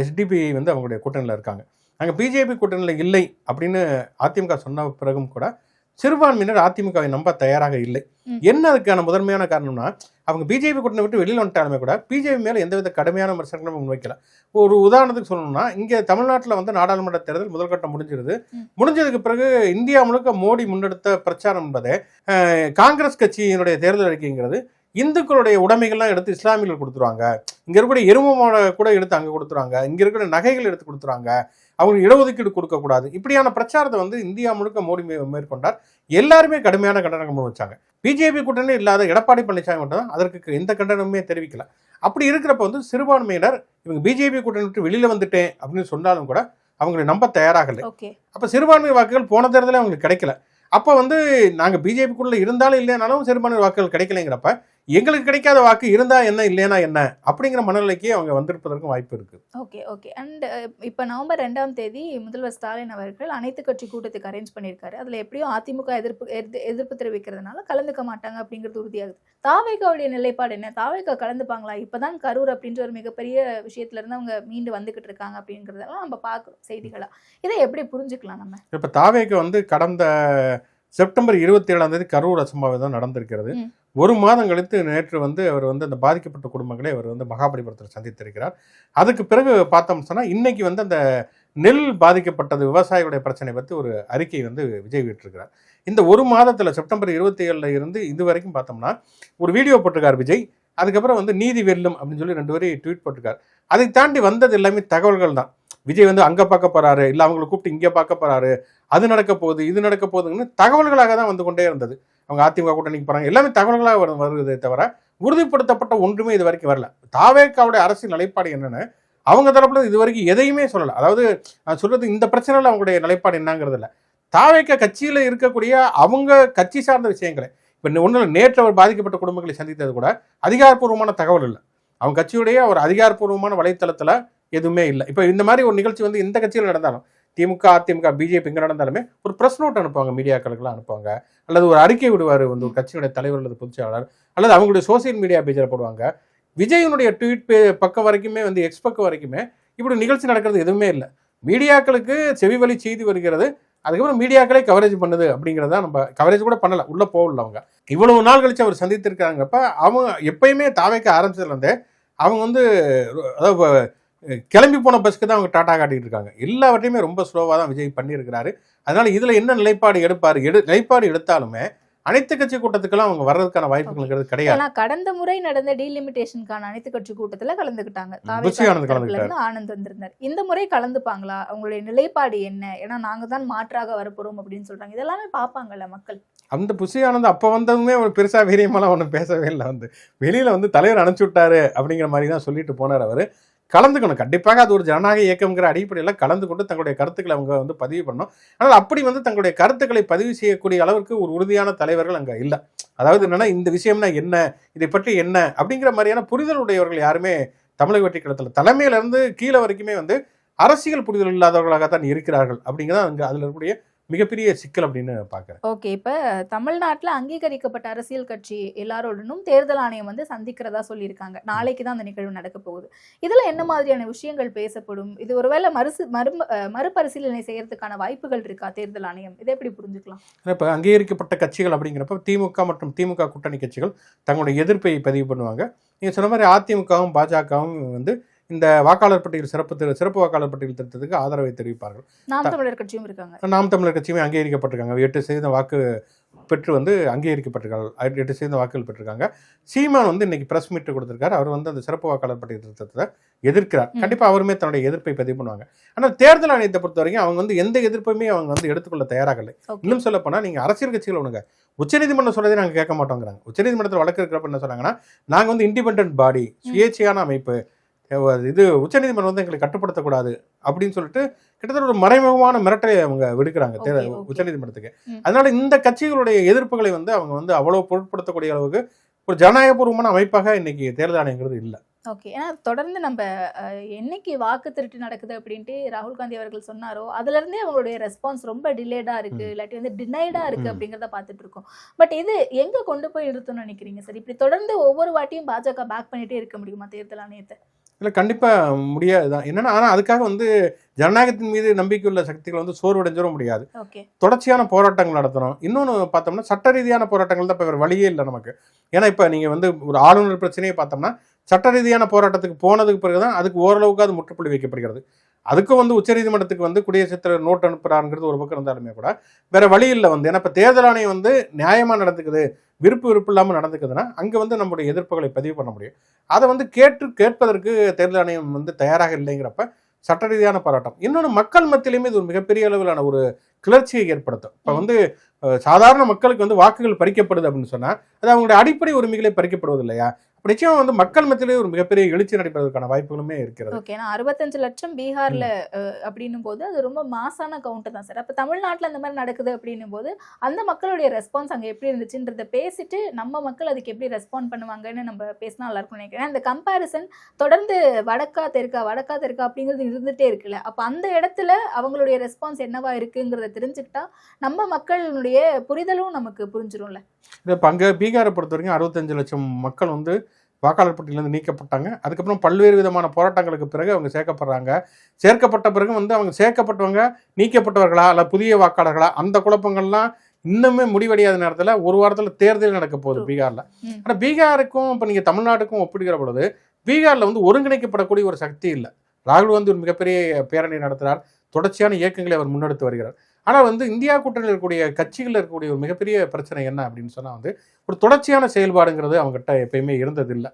எஸ்டிபி வந்து அவங்களுடைய கூட்டணியில் இருக்காங்க. அங்கே பிஜேபி கூட்டணியில் இல்லை அப்படின்னு அதிமுக சொன்ன பிறகும் கூட சிறுபான்மையினர் அதிமுகவை நம்ப தயாராக இல்லை. என்ன அதுக்கான முதன்மையான காரணம்னா அவங்க பிஜேபி கூட்டணி விட்டு வெளியில் வந்துட்டாலுமே கூட பிஜேபி மேலே எந்தவித கடுமையான விமர்சனங்களும் முன்வைக்கல. ஒரு உதாரணத்துக்கு சொல்லணும்னா இங்கே தமிழ்நாட்டில் வந்து நாடாளுமன்ற தேர்தல் முதல் கட்டம் முடிஞ்சிருது. முடிஞ்சதுக்கு பிறகு இந்தியா முழுக்க மோடி முன்னெடுத்த பிரச்சாரம் என்பதே காங்கிரஸ் கட்சியினுடைய தேர்தல் அறிக்கைங்கிறது. இந்துக்களுடைய உடைமைகள்லாம் எடுத்து இஸ்லாமியர்கள் கொடுத்துருவாங்க. இங்க இருக்கக்கூடிய எருமை மாடை கூட எடுத்து அங்க கொடுத்துருவாங்க. இங்க இருக்கிற நகைகள் எடுத்து கொடுத்துருவாங்க. அவங்க இடஒதுக்கீடு கொடுக்கக்கூடாது. இப்படியான பிரச்சாரத்தை வந்து இந்தியா முழுக்க மோடி மேற்கொண்டார். எல்லாருமே கடுமையான கண்டனம் முன் வச்சாங்க. பிஜேபி கூட்டணி இல்லாத எடப்பாடி பழனிசாமி மட்டும் தான் அதற்கு எந்த கண்டனமுமே தெரிவிக்கல. அப்படி இருக்கிறப்ப வந்து சிறுபான்மையினர் இவங்க பிஜேபி கூட்டணி விட்டு வெளியில வந்துட்டேன் அப்படின்னு சொன்னாலும் கூட அவங்களை நம்ப தயாராகலை. அப்போ சிறுபான்மை வாக்குகள் போன தேர்தலே அவங்களுக்கு கிடைக்கல. அப்போ வந்து நாங்கள் பிஜேபிக்குள்ள இருந்தாலும் இல்லைனாலும் சிறுபான்மை வாக்குகள் கிடைக்கலைங்கிறப்ப எங்களுக்கு கிடைக்காத வாக்கு இருந்தா என்ன இல்லைனா என்ன? அப்படிங்கிற மனநிலைக்கு அவங்க வந்திருப்பதற்கும் வாய்ப்பு இருக்கு. Okay okay. அண்ட் இப்போ நவம்பர் ரெண்டாம் தேதி முதல்வர் ஸ்டாலின் அவர்கள் அனைத்து கட்சி கூட்டத்துக்கு அரேஞ்ச் பண்ணியிருக்காரு. அதில் எப்படியும் அதிமுக எதிர்ப்பு எதிர்ப்பு தெரிவிக்கிறதுனால கலந்துக்க மாட்டாங்க அப்படிங்கிறது உறுதியாகுது. தாவேகாவுடைய நிலைப்பாடு என்ன? தாவேகா கலந்துப்பாங்களா? இப்போதான் கரூர் அப்படின்ற ஒரு மிகப்பெரிய விஷயத்துல இருந்து அவங்க மீண்டு வந்துகிட்டு இருக்காங்க அப்படிங்கிறதெல்லாம் நம்ம பார்க்குறோம் செய்திகளா. இதை எப்படி புரிஞ்சுக்கலாம் நம்ம? இப்போ தாவேக்கு வந்து கடந்த செப்டம்பர் இருபத்தி ஏழாம் தேதி கரூர் அசம்பாவிதம் நடந்திருக்கிறது. ஒரு மாதம் கழித்து நேற்று வந்து அவர் வந்து அந்த பாதிக்கப்பட்ட குடும்பங்களை அவர் வந்து மகாபலிபுரத்தில் சந்தித்திருக்கிறார். அதுக்கு பிறகு பார்த்தோம் சொன்னா இன்னைக்கு வந்து அந்த நெல் பாதிக்கப்பட்டது விவசாயிகளுடைய பிரச்சனை பற்றி ஒரு அறிக்கை வந்து விஜய் விட்டிருக்கிறார். இந்த ஒரு மாதத்தில் செப்டம்பர் இருபத்தி ஏழுல இருந்து இது வரைக்கும் பார்த்தோம்னா ஒரு வீடியோ போட்டிருக்கார் விஜய். அதுக்கப்புறம் வந்து நீதி வெல்லும் அப்படின்னு சொல்லி ரெண்டு பேரும் ட்வீட் போட்டிருக்கார். அதை தாண்டி வந்தது எல்லாமே தகவல்கள் தான். விஜய் வந்து அங்கே பார்க்க போகிறாரு இல்லை அவங்களை கூப்பிட்டு இங்கே பார்க்க போகிறாரு அது நடக்க போகுது இது நடக்க போகுதுன்னு தகவல்களாக தான் வந்து கொண்டே இருந்தது. அவங்க அதிமுக கூட்டணிக்கு போகிறாங்க எல்லாமே தகவல்களாக வரு- தவிர உறுதிப்படுத்தப்பட்ட ஒன்றுமே இது வரைக்கும் வரல. தாவேக்காவுடைய அரசியல் நிலைப்பாடு என்னென்னு அவங்க தரப்புல இது வரைக்கும் எதையுமே சொல்லலை. அதாவது நான் சொல்றது இந்த பிரச்சனையில் அவங்களுடைய நிலைப்பாடு என்னங்கிறது இல்லை. தாவேக்க கட்சியில் இருக்கக்கூடிய அவங்க கட்சி சார்ந்த விஷயங்களை. இப்போ ஒன்றும் நேற்று அவர் பாதிக்கப்பட்ட குடும்பங்களை சந்தித்தது கூட அதிகாரப்பூர்வமான தகவல் இல்லை. அவங்க கட்சியுடைய ஒரு அதிகாரப்பூர்வமான வலைத்தளத்தில் எதுவுமே இல்லை. இப்போ இந்த மாதிரி ஒரு நிகழ்ச்சி வந்து எந்த கட்சியில் நடந்தாலும் திமுக அதிமுக பிஜேபி இங்கே நடந்தாலுமே ஒரு ப்ரெஸ் நோட் அனுப்புவாங்க மீடியாக்களுக்கெல்லாம் அனுப்புவாங்க. அல்லது ஒரு அறிக்கை விடுவார் வந்து ஒரு கட்சியுடைய தலைவர் அல்லது பொதுச்செயலாளர் அல்லது அவங்களுடைய சோசியல் மீடியா பேஜில் போடுவாங்க. விஜயனுடைய ட்வீட் பே- பக்கம் வரைக்குமே வந்து எக்ஸ் பக்கம் வரைக்குமே இப்படி நிகழ்ச்சி நடக்கிறது எதுவுமே இல்லை. மீடியாக்களுக்கு செவிவழி செய்தி வருகிறது. அதுக்கப்புறம் மீடியாக்களே கவரேஜ் பண்ணுது அப்படிங்கிறத நம்ம கவரேஜ் கூட பண்ணல. உள்ள போகல அவங்க. இவ்வளவு நாள் கழிச்சு அவர் சந்தித்திருக்காங்கப்ப அவங்க எப்பயுமே தாவைக்க ஆரம்பிச்சதுலேருந்தே அவங்க வந்து அதாவது கிளம்பி போன பஸ்க்கு தான் அவங்க டாட்டா காட்டிட்டு இருக்காங்க. எல்லாவற்றையுமே ரொம்ப ஸ்லோவாக தான் விஜய் பண்ணியிருக்கிறாரு. அதனால இதுல என்ன நிலைப்பாடு எடுப்பார்? எடு நிலைப்பாடு எடுத்தாலுமே அனைத்து கட்சி கூட்டத்துக்கெல்லாம் அவங்க வர்றதுக்கான வாய்ப்புகள்ங்கிறது கிடையாது. ஆனா கடந்த முறை நடந்த டீலிமிட்டேஷனுக்கான அனைத்து கட்சி கூட்டத்துல கலந்துக்கிட்டாங்க. ஆனந்த் வந்திருந்தார். இந்த முறை கலந்துப்பாங்களா? அவங்களுடைய நிலைப்பாடு என்ன? ஏன்னா நாங்க தான் மாற்றாக வரப்போறோம் அப்படின்னு சொல்றாங்க. இதெல்லாமே பாப்பாங்கல்ல மக்கள். அந்த புஷி ஆனந்த் அப்போ வந்ததுமே ஒரு பெருசா வீரியமெல்லாம் ஒன்றும் பேசவே இல்லை. வந்து வெளியில வந்து தலைவர் அனுப்பிச்சு விட்டாரு அப்படிங்கிற மாதிரி தான் சொல்லிட்டு போனார் அவர். கலந்துக்கணும். கண்டிப்பாக அது ஒரு ஜனநாயக இயக்கம்ங்கிற அடிப்படையில் கலந்து கொண்டு தங்களுடைய கருத்துக்களை அவங்க வந்து பதிவு பண்ணணும். ஆனால் அப்படி வந்து தங்களுடைய கருத்துக்களை பதிவு செய்யக்கூடிய அளவிற்கு ஒரு உறுதியான தலைவர்கள் அங்கே இல்லை. அதாவது என்னன்னா இந்த விஷயம்னா என்ன? இதை பற்றி என்ன? அப்படிங்கிற மாதிரியான புரிதல் உடையவர்கள் யாருமே தமிழக வெற்றி களத்தில் தலைமையிலிருந்து கீழே வரைக்குமே வந்து அரசியல் புரிதல் இல்லாதவர்களாக தான் இருக்கிறார்கள். அப்படிங்கிறத அங்கே அதில் இருக்கக்கூடிய மிகப்பெரிய சிக்கல் அப்படின்னு பார்க்குறேன். ஓகே இப்ப தமிழ்நாட்டுல அங்கீகரிக்கப்பட்ட அரசியல் கட்சி எல்லாரோடனும் தேர்தல் ஆணையம் வந்து சந்திக்கிறதா சொல்லியிருக்காங்க. நாளைக்கு தான் அந்த நிகழ்வு நடக்க போகுது. இதுல என்ன மாதிரியான விஷயங்கள் பேசப்படும்? இது ஒருவேளை மறுசு மறு மறுபரிசீலனை செய்யறதுக்கான வாய்ப்புகள் இருக்கா தேர்தல் ஆணையம்? இதை எப்படி புரிஞ்சுக்கலாம்? இப்போ அங்கீகரிக்கப்பட்ட கட்சிகள் அப்படிங்கிறப்ப திமுக மற்றும் திமுக கூட்டணி கட்சிகள் தங்களுடைய எதிர்ப்பை பதிவு பண்ணுவாங்க. நீங்கள் சொன்ன மாதிரி அதிமுகவும் பாஜகவும் வந்து இந்த வாக்காளர் பட்டியல் சிறப்பு சிறப்பு வாக்காளர் பட்டியல் திருத்தத்துக்கு ஆதரவை தெரிவிப்பார்கள். நாம் தமிழர் கட்சியும் இருக்காங்க. நாம் தமிழர் கட்சியுமே அங்கீகரிக்கப்பட்டிருக்காங்க. எட்டு சதவீத வாக்கு பெற்று வந்து அங்கீகரிக்கப்பட்டிருக்காங்க. எட்டு சதவீத வாக்குகள் பெற்றிருக்காங்க. சீமான் வந்து இன்னைக்கு பிரஸ் மீட் கொடுத்திருக்காரு. அவர் வந்து அந்த சிறப்பு வாக்காளர் பட்டியல் திருத்தத்தை எதிர்க்கிறார். ம். கண்டிப்பா அவருமே தன்னுடைய எதிர்ப்பை பதிவு பண்ணுவாங்க. ஆனால் தேர்தல் ஆணையத்தை பொறுத்த வரைக்கும் அவங்க வந்து எந்த எதிர்ப்புமே அவங்க வந்து எடுத்துக்கொள்ள தயாராக இல்லை ஓகே. இன்னும் சொல்ல போனா நீங்க அரசியல் கட்சிகள் ஒண்ணுங்க உச்சநீதிமன்றம் சொல்றதை நாங்க கேட்க மாட்டோங்கிறாங்க. உச்சநீதிமன்றத்தில் வழக்கு இருக்கிறப்ப என்ன சொன்னாங்கன்னா நாங்க வந்து இண்டிபெண்டன்ட் பாடி சுயேட்சையான அமைப்பு இது உச்சநீதிமன்றம் வந்து எங்களை கட்டுப்படுத்தக்கூடாது அப்படின்னு சொல்லிட்டு கிட்டத்தட்ட ஒரு மறைமுகமான மிரட்டலை அவங்க விடுக்கிறாங்க தே- Okay, okay. உச்சநீதிமன்றத்துக்கு. அதனால இந்த கட்சிகளுடைய எதிர்ப்புகளை வந்து அவங்க வந்து அவ்வளவு பொருட்படுத்தக்கூடிய அளவுக்கு ஒரு ஜனநாயகபூர்வமான அமைப்பாக இன்னைக்கு தேர்தல் ஆணையங்கிறது இல்லை ஓகே ஏன்னா தொடர்ந்து நம்ம என்னைக்கு வாக்கு திருட்டு நடக்குது அப்படின்ட்டு ராகுல் காந்தி அவர்கள் சொன்னாரோ அதுல இருந்தே அவங்களுடைய ரெஸ்பான்ஸ் ரொம்ப டிலேடா இருக்கு ம். இல்லாட்டி வந்து டினைடா இருக்கு ம். அப்படிங்கறத பார்த்துட்டு இருக்கோம் பட் இது எங்க கொண்டு போய் நிறுத்தணும்னு நினைக்கிறீங்க சார் இப்படி தொடர்ந்து ஒவ்வொரு வாட்டியும் பாஜக பேக் பண்ணிட்டே இருக்க முடியுமா தேர்தல் ஆணையத்தை இல்லை கண்டிப்பாக முடியாது தான். என்னன்னா ஆனால் அதுக்காக வந்து ஜனநாயகத்தின் மீது நம்பிக்கையுள்ள சக்திகள் வந்து சோர்வடைஞ்சிட முடியாது. தொடர்ச்சியான போராட்டங்கள் நடத்தணும். இன்னொன்று பார்த்தோம்னா சட்ட ரீதியான போராட்டங்கள் தான் இப்போ வேறு வழியே இல்லை நமக்கு. ஏன்னா இப்போ நீங்கள் வந்து ஒரு ஆளுநர் பிரச்சனையை பார்த்தோம்னா சட்ட ரீதியான போராட்டத்துக்கு போனதுக்கு பிறகு தான் அதுக்கு ஓரளவுக்கு அது முற்றுப்புள்ளி வைக்கப்படுகிறது. அதுக்கும் வந்து உச்சநீதிமன்றத்துக்கு வந்து குடியரசுத் தலைவர் நோட் அனுப்புறாங்கிறது ஒரு பக்கம் இருந்தாலுமே கூட வேற வழி இல்லை வந்து. ஏன்னா இப்போ தேர்தல் ஆணையம் வந்து நியாயமாக நடந்துக்குது விருப்பு விருப்பு இல்லாமல் நடந்துக்குதுன்னா அங்கே வந்து நம்முடைய எதிர்ப்புகளை பதிவு பண்ண முடியும். அதை வந்து கேட்டு கேட்பதற்கு தேர்தல் ஆணையம் வந்து தயாராக இல்லைங்கிறப்ப சட்ட ரீதியான போராட்டம். இன்னொன்று மக்கள் மத்தியிலையுமே இது ஒரு மிகப்பெரிய அளவிலான ஒரு கிளர்ச்சியை ஏற்படுத்தும். இப்போ வந்து சாதாரண மக்களுக்கு வந்து வாக்குகள் பறிக்கப்படுது அப்படின்னு சொன்னா அது அவங்களுடைய அடிப்படை உரிமைகளை பறிக்கப்படுவது இல்லையா? நிச்சயம் வந்து மக்கள் மத்தியிலே ஒரு மிகப்பெரிய எழுச்சி நடைபெறுவதற்கான வாய்ப்புகளுமே இருக்கிறது. ஓகே நான் அறுபத்தஞ்சு லட்சம் பீகார்ல அப்படின்னும் போது அது ரொம்ப மாசான கவுண்ட் தான் சார். அப்ப தமிழ்நாட்டுல அந்த மாதிரி நடக்குது அப்படின்னும் போது அந்த மக்களுடைய ரெஸ்பான்ஸ் அங்க எப்படி இருந்துச்சுன்றத பேசிட்டு நம்ம மக்கள் அதுக்கு எப்படி ரெஸ்பாண்ட் பண்ணுவாங்கன்னு நம்ம பேசினா நல்லா இருக்கும்னு நினைக்கிறேன் அந்த கம்பேரிசன் தொடர்ந்து வடக்கா தெற்கா வடக்கா தெற்கா அப்படிங்கிறது இருந்துட்டே இருக்குல்ல. அப்ப அந்த இடத்துல அவங்களுடைய ரெஸ்பான்ஸ் என்னவா இருக்குங்கிறத தெரிஞ்சுக்கிட்டா நம்ம மக்களுடைய புரிதலும் நமக்கு புரிஞ்சிரும்ல. இது இப்போ அங்கே பீகாரை பொறுத்த வரைக்கும் அறுபத்தஞ்சு லட்சம் மக்கள் வந்து வாக்காளர் பட்டியலிருந்து நீக்கப்பட்டாங்க. அதுக்கப்புறம் பல்வேறு விதமான போராட்டங்களுக்கு பிறகு அவங்க சேர்க்கப்படுறாங்க. சேர்க்கப்பட்ட பிறகு வந்து அவங்க சேர்க்கப்பட்டவங்க நீக்கப்பட்டவர்களா அல்ல புதிய வாக்காளர்களா? அந்த குழப்பங்கள்லாம் இன்னுமே முடிவடையாத நேரத்தில் ஒரு வாரத்தில் தேர்தல் நடக்க போகுது. பீகாரில். ஆனால் பீகாருக்கும் இப்போ நீங்கள் தமிழ்நாட்டுக்கும் ஒப்பிடுகிற பொழுது பீகாரில் வந்து ஒருங்கிணைக்கப்படக்கூடிய ஒரு சக்தி இல்லை. ராகுல் வந்து ஒரு மிகப்பெரிய பேரணி நடத்துகிறார் தொடர்ச்சியான இயக்கங்களை அவர் முன்னெடுத்து வருகிறார். ஆனால் வந்து இந்தியா கூட்டணியில் இருக்கக்கூடிய கட்சிகளில் இருக்கக்கூடிய ஒரு மிகப்பெரிய பிரச்சனை என்ன அப்படின்னு சொன்னால் வந்து ஒரு தொடர்ச்சியான செயல்பாடுங்கிறது அவங்ககிட்ட எப்பயுமே இருந்ததில்லை.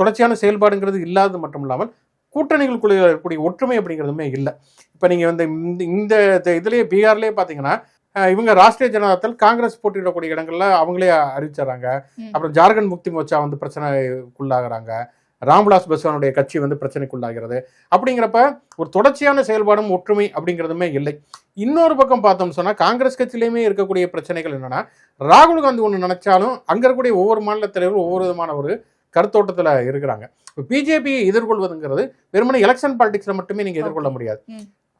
தொடர்ச்சியான செயல்பாடுங்கிறது இல்லாதது மட்டும் இல்லாமல் கூட்டணிகளுக்குள்ள இருக்கக்கூடிய ஒற்றுமை அப்படிங்கிறதுமே இல்லை. இப்போ நீங்கள் வந்து இந்த இந்த இதுலயே பீகார்லேயே பார்த்தீங்கன்னா இவங்க ராஷ்டிரிய ஜனதாதள் காங்கிரஸ் போட்டியிடக்கூடிய இடங்கள்ல அவங்களே அறிவிச்சிடறாங்க. அப்புறம் ஜார்க்கண்ட் முக்தி மோர்ச்சா வந்து பிரச்சனைக்குள்ளாகிறாங்க. ராம்விலாஸ் பஸ்வானுடைய கட்சி வந்து பிரச்சனைக்குள்ளாகிறது. அப்படிங்கிறப்ப ஒரு தொடர்ச்சியான செயல்பாடும் ஒற்றுமை அப்படிங்கிறதுமே இல்லை. இன்னொரு பக்கம் பார்த்தோம்னு சொன்னா காங்கிரஸ் கட்சியிலையுமே இருக்கக்கூடிய பிரச்சனைகள் என்னன்னா ராகுல் காந்தி ஒன்று நினைச்சாலும் அங்க இருக்கக்கூடிய ஒவ்வொரு மாநில தலைவரும் ஒவ்வொரு விதமான ஒரு கருத்தோட்டத்துல இருக்கிறாங்க. இப்போ பிஜேபியை எதிர்கொள்வதுங்கிறது வெறுமனே எலெக்ஷன் பாலிடிக்ஸ்ல மட்டுமே நீங்க எதிர்கொள்ள முடியாது.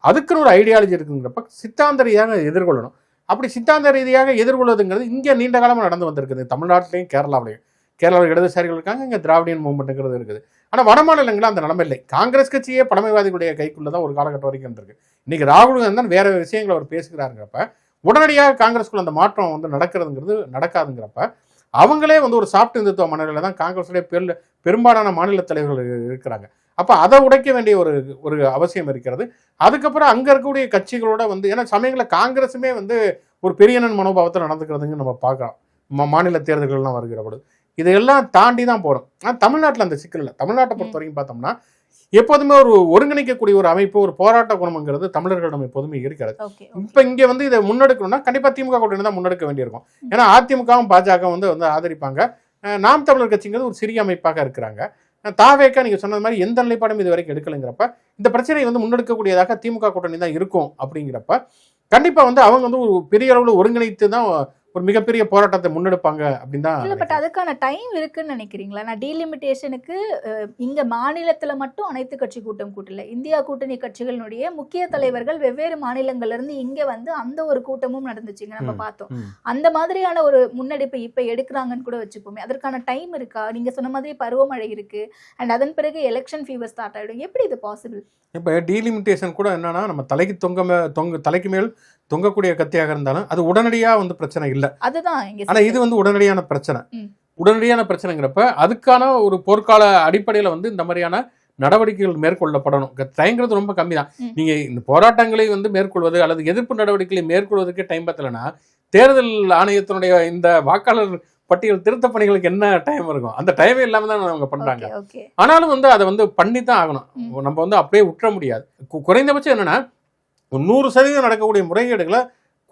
அதுக்குன்னு ஒரு ஐடியாலஜி இருக்குங்கிறப்ப சித்தாந்த ரீதியாக எதிர்கொள்ளணும். அப்படி சித்தாந்த ரீதியாக எதிர்கொள்வதுங்கிறது இங்கே நீண்ட காலமாக நடந்து வந்திருக்குது தமிழ்நாட்டிலையும் கேரளாவிலையும். கேரளாவில் இடதுசாரிகள் இருக்காங்க இங்கே திராவிடியன் மூவ்மெண்ட்டுங்கிறது இருக்குது. ஆனால் வட மாநிலங்களில் அந்த நிலைமை இல்லை. காங்கிரஸ் கட்சியே பழமைவாதிகளுடைய கைக்குள்ள தான் ஒரு காலகட்டம் வரைக்கும் இருந்திருக்கு. இன்னைக்கு ராகுல் காந்தி தான் வேற விஷயங்களை அவர் பேசுகிறாருங்கிறப்ப உடனடியாக காங்கிரஸ்குள்ள அந்த மாற்றம் வந்து நடக்கிறதுங்கிறது நடக்காதுங்கிறப்ப அவங்களே வந்து ஒரு சாப்ட் இந்துத்துவ மனநிலை தான் காங்கிரஸுடைய பெரு பெரும்பாலான மாநில தலைவர்கள் இருக்கிறாங்க. அப்போ அதை உடைக்க வேண்டிய ஒரு ஒரு அவசியம் இருக்கிறது. அதுக்கப்புறம் அங்கே இருக்கக்கூடிய கட்சிகளோட வந்து ஏன்னா சமயங்களில் காங்கிரஸுமே வந்து ஒரு பெரியனன் மனோபாவத்தில் நடந்துக்கிறதுங்க நம்ம பார்க்கலாம். மா- மாநில தேர்தல்கள்லாம் வருகிற பொழுது. இதையெல்லாம் தாண்டி தான் போகிறோம் ஆனால் தமிழ்நாட்டில் அந்த சிக்கல் இல்லை. தமிழ்நாட்டை பொறுத்த வரைக்கும் பார்த்தோம்னா எப்போதுமே ஒரு ஒருங்கிணைக்கக்கூடிய ஒரு அமைப்பு ஒரு போராட்ட குணம்ங்கிறது தமிழர்களிடம் எப்போதுமே இருக்கிறது. இப்போ இங்கே வந்து இதை முன்னெடுக்கணும்னா கண்டிப்பாக திமுக கூட்டணி தான் முன்னெடுக்க வேண்டியிருக்கும். ஏன்னா அதிமுகவும் பாஜக வந்து வந்து ஆதரிப்பாங்க. நாம் தமிழர் கட்சிங்கிறது ஒரு சிறிய அமைப்பாக இருக்கிறாங்க. தாவேக்கா நீங்கள் சொன்னது மாதிரி எந்த நிலைப்பாடும் இது வரைக்கும் எடுக்கலைங்கிறப்ப இந்த பிரச்சனையை வந்து முன்னெடுக்கக்கூடியதாக திமுக கூட்டணி தான் இருக்கும் அப்படிங்கிறப்ப கண்டிப்பாக வந்து அவங்க வந்து ஒரு பெரிய அளவில் ஒருங்கிணைத்து தான் ஒரு மிகப்பெரிய போராட்டத்தை முன்னெடுப்பாங்க அப்படின்னு தான் பட் அதுக்கான டைம் இருக்குன்னு நினைக்கிறீங்களா? நான் டீலிமிட்டேஷனுக்கு இங்க மாநிலத்துல மட்டும் அனைத்து கட்சி கூட்டம் கூட்டல. இந்தியா கூட்டணி கட்சிகளினுடைய முக்கிய தலைவர்கள் வெவ்வேறு மாநிலங்கள்ல இருந்து இங்க வந்து அந்த ஒரு கூட்டமும் நடந்துச்சுங்க நம்ம. பார்த்தோம். அந்த மாதிரியான ஒரு முன்னெடுப்பை இப்ப எடுக்கிறாங்கன்னு கூட வச்சுப்போமே அதற்கான டைம் இருக்கா? நீங்க சொன்ன மாதிரி பருவமழை இருக்கு அண்ட் அதன் பிறகு எலெக்ஷன் ஃபீவர் ஸ்டார்ட் ஆயிடும். எப்படி இது பாசிபிள் இப்போ டீலிமிட்டேஷன் கூட என்னன்னா நம்ம தலைக்கு தொங்க தொங்க தலைக்கு மேல் தொங்கக்கூடிய கத்தியாக இருந்தாலும் அது உடனடியாக வந்து பிரச்சனை இல்லை. அதுதான் இங்க ஆனா இது வந்து உடனடியான பிரச்சனை. உடனடியான பிரச்சனைங்கிறப்ப அதுக்கான ஒரு போர்க்கால அடிப்படையில வந்து இந்த மாதிரியான நடவடிக்கைகள் மேற்கொள்ளப்படணும். டைங்கிறது ரொம்ப கம்மி தான் ம். நீங்க இந்த போராட்டங்களை வந்து மேற்கொள்வது அல்லது எதிர்ப்பு நடவடிக்கைகளை மேற்கொள்வதற்கு டைம் பத்தலைன்னா தேர்தல் ஆணையத்தினுடைய இந்த வாக்காளர் பட்டியல் திருத்த பணிகளுக்கு என்ன டைம் இருக்கும்? அந்த டைமே இல்லாம தான் அவங்க பண்றாங்க. ஆனாலும் வந்து அதை வந்து பண்ணி தான் ஆகணும். நம்ம வந்து அப்படியே விட்டுற முடியாது. குறைந்தபட்சம் என்னன்னா நூறு சதவீதம் நடக்கக்கூடிய முறைகேடுகளை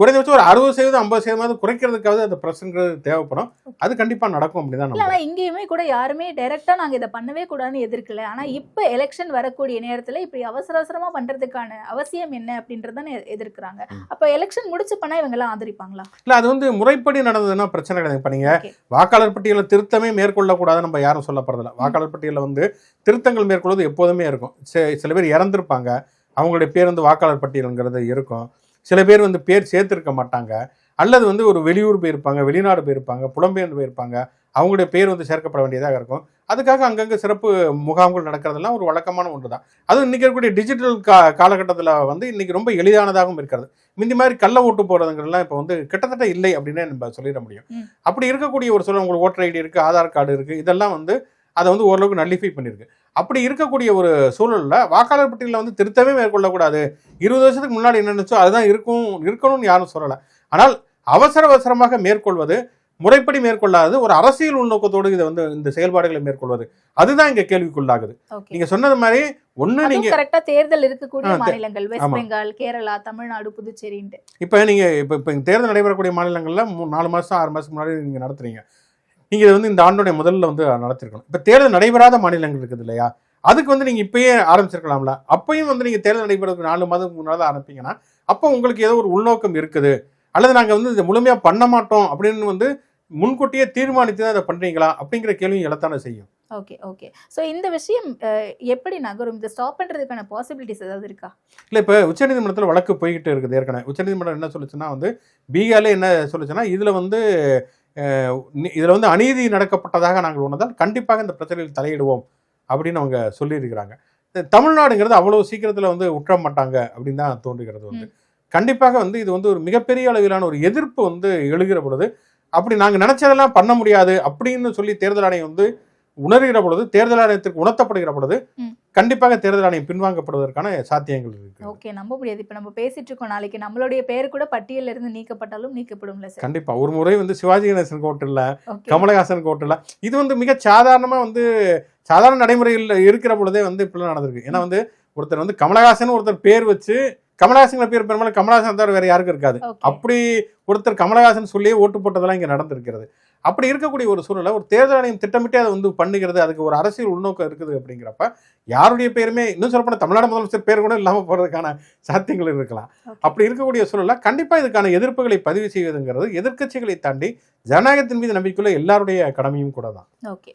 குறைந்தபட்சம் ஒரு அறுபது சதவீதம் ஐம்பது சதவீதம் குறைக்கிறதுக்காவது அந்த பிரச்சனைங்கிறது தேவைப்படும். அது கண்டிப்பா நடக்கும் அப்படிதான் இல்ல நம்ம ஆனா இங்கேயுமே கூட யாருமே டைரக்டா நாங்க இதை பண்ணவே கூடாதுன்னு எதிர்க்கல. ஆனா இப்ப எலெக்ஷன் வரக்கூடிய நேரத்துல இப்படி அவசர அவசரமா பண்றதுக்கான அவசியம் என்ன அப்படின்றத எதிர்க்கிறாங்க. அப்ப எலெக்ஷன் முடிச்சு பண்ணா இவங்க எல்லாம் ஆதரிப்பாங்களா? இல்ல அது வந்து முறைப்படி நடந்ததுன்னா பிரச்சனை கிடையாது. இப்ப நீங்க Okay. வாக்காளர் பட்டியலை திருத்தமே மேற்கொள்ளக்கூடாது நம்ம யாரும் சொல்ல போறதில்ல. வாக்காளர் பட்டியலில் வந்து திருத்தங்கள் மேற்கொள்வது எப்போதுமே இருக்கும். சில பேர் இறந்துருப்பாங்க. அவங்களுடைய பேர் வந்து வாக்காளர் பட்டியலுங்கிறது இருக்கும். சில பேர் வந்து பேர் சேர்த்திருக்க மாட்டாங்க. அல்லது வந்து ஒரு வெளியூர் போயிருப்பாங்க வெளிநாடு போயிருப்பாங்க புலம்பெயர்ந்து போயிருப்பாங்க. அவங்களுடைய பேர் வந்து சேர்க்கப்பட வேண்டியதாக இருக்கும். அதுக்காக அங்கங்கே சிறப்பு முகாம்கள் நடக்கிறதெல்லாம் ஒரு வழக்கமான ஒன்று தான் அதுவும் இன்னைக்கு இருக்கக்கூடிய டிஜிட்டல் கா காலகட்டத்தில் வந்து இன்னைக்கு ரொம்ப எளிதானதாகவும் இருக்கிறது. முந்தி மாதிரி கள்ள ஓட்டு போகிறதுங்கிறதுலாம் இப்போ வந்து கிட்டத்தட்ட இல்லை அப்படின்னே நம்ம சொல்லிட முடியும். அப்படி இருக்கக்கூடிய ஒரு சொல்ல உங்களுக்கு ஓட்டர் ஐடி இருக்குது ஆதார் கார்டு இருக்குது இதெல்லாம் வந்து அதை வந்து ஓரளவுக்கு நல்லிஃபை பண்ணியிருக்கு அப்படி இருக்கக்கூடிய ஒரு சூழலில் வாக்காளர் பட்டியலில் வந்து திருத்தமே மேற்கொள்ளக்கூடாது. இருபது வருஷத்துக்கு முன்னாடி என்ன நினைச்சோ அதுதான் இருக்கும் இருக்கணும்னு யாரும் சொல்லலை. ஆனால் அவசர அவசரமாக மேற்கொள்வது முறைப்படி மேற்கொள்ளாது ஒரு அரசியல் உள்நோக்கத்தோடு இதை வந்து இந்த செயல்பாடுகளை மேற்கொள்வது. அதுதான் இங்க கேள்விக்குள்ளாகுது. நீங்க சொன்னது மாதிரி ஒண்ணு நீங்க கரெக்டா தேர்தல் இருக்கக்கூடிய மாநிலங்கள். வெஸ்ட். பெங்கால் கேரளா தமிழ்நாடு புதுச்சேரின்ட்டு இப்போ நீங்க இப்போ இப்போ தேர்தல் நடைபெறக்கூடிய மாநிலங்கள்ல நாலு மாசம் ஆறு மாசத்துக்கு முன்னாடி நீங்க நடத்துறீங்க. நீங்க இதை வந்து இந்த ஆண்டுடைய முதல்ல வந்து நடத்திருக்கணும். இப்போ தேர்தல் நடைபெறாத மாநிலங்கள் இருக்குது இல்லையா? அதுக்கு வந்து நீங்க இப்பயே ஆரம்பிச்சிருக்கலாம்ல. அப்பயும் வந்து நீங்க தேர்தல் நடைபெறதுக்கு நாலு மாதத்துக்கு முன்னாடி தான் ஆரம்பிப்பீங்கன்னா அப்போ உங்களுக்கு ஏதோ ஒரு உள்நோக்கம் இருக்குது. அல்லது நாங்க வந்து இதை முழுமையா பண்ண மாட்டோம் அப்படின்னு வந்து முன்கூட்டியே தீர்மானித்து தான் இதை பண்றீங்களா? அப்படிங்கிற கேள்வியும் எழத்தானே செய்யும். Okay okay. சோ இந்த விஷயம் எப்படி நகரும்? இதை ஸ்டாப் பண்றதுக்கான பாசிபிலிட்டிஸ் ஏதாவது இருக்கா? இல்லை இப்போ உச்சநீதிமன்றத்தில் வழக்கு போய்கிட்டு இருக்குது. ஏற்கனவே உச்சநீதிமன்றம் என்ன சொல்லுச்சுன்னா வந்து பீகார்ல என்ன சொல்லுச்சுன்னா இதில் வந்து இதில் வந்து அநீதி நடக்கப்பட்டதாக நாங்கள் உணர்ந்தால் கண்டிப்பாக இந்த பிரச்சனையில் தலையிடுவோம் அப்படின்னு அவங்க சொல்லியிருக்கிறாங்க. தமிழ்நாடுங்கிறது அவ்வளோ சீக்கிரத்தில் வந்து உற்ற மாட்டாங்க அப்படின்னு தான் தோன்றுகிறது வந்து. கண்டிப்பாக வந்து இது வந்து ஒரு மிகப்பெரிய அளவிலான ஒரு எதிர்ப்பு வந்து எழுகிற பொழுது அப்படி நாங்கள் நினைச்சதெல்லாம் பண்ண முடியாது அப்படின்னு சொல்லி தேர்தல் ஆணையம் வந்து உணர்கிற பொழுது தேர்தல் ஆணையத்திற்கு உணர்த்தப்படுகிற பொழுது. கண்டிப்பாக தேர்தல் ஆணையம் பின்வாங்கப்படுவதற்கான சாத்தியங்கள் இருக்கு. ஓகே நம்ப முடியாது இப்ப நம்ம பேசிட்டு இருக்கோம் நாளைக்கு நம்மளுடைய பேர் கூட பட்டியல்ல இருந்து நீக்கப்பட்டாலும் நீக்கப்படும்ல சார்? கண்டிப்பா. ஒரு முறை வந்து சிவாஜி கணேசன் கோட்டில் ஓகே. கமலஹாசன் கோட்டில் இது வந்து மிக சாதாரணமா வந்து சாதாரண நடைமுறையில் இருக்கிற பொழுதே வந்து இப்படிலாம் நடந்திருக்கு. ஏன்னா வந்து ஒருத்தர் வந்து கமலஹாசன் ஒருத்தர் பேர் வச்சு கமலஹாசன் பேர் பெரும்பாலும் கமலஹாசன் தவிர வேற யாருக்கும் இருக்காது. அப்படி ஒருத்தர் கமலஹாசன் சொல்லியே ஓட்டு போட்டதெல்லாம் இங்க நடந்திருக்கிறது. அப்படி இருக்கக்கூடிய ஒரு சூழ்நிலை ஒரு தேர்தல் ஆணையம் திட்டமிட்டே அதை வந்து பண்ணுகிறது அதுக்கு ஒரு அரசியல் உள்நோக்கம் இருக்குது அப்படிங்கிறப்ப யாருடைய பேருமே இன்னும் சொல்லப்போனால் தமிழ்நாடு முதலமைச்சர் பேர் கூட இல்லாமல் போகிறதுக்கான சாத்தியங்கள் இருக்கலாம். அப்படி இருக்கக்கூடிய சூழல்ல கண்டிப்பாக இதுக்கான எதிர்ப்புகளை பதிவு செய்வதுங்கிறது எதிர்க்கட்சிகளை தாண்டி ஜனநாயகத்தின் மீது நம்பிக்கையுள்ள எல்லாருடைய கடமையும் கூட தான் ஓகே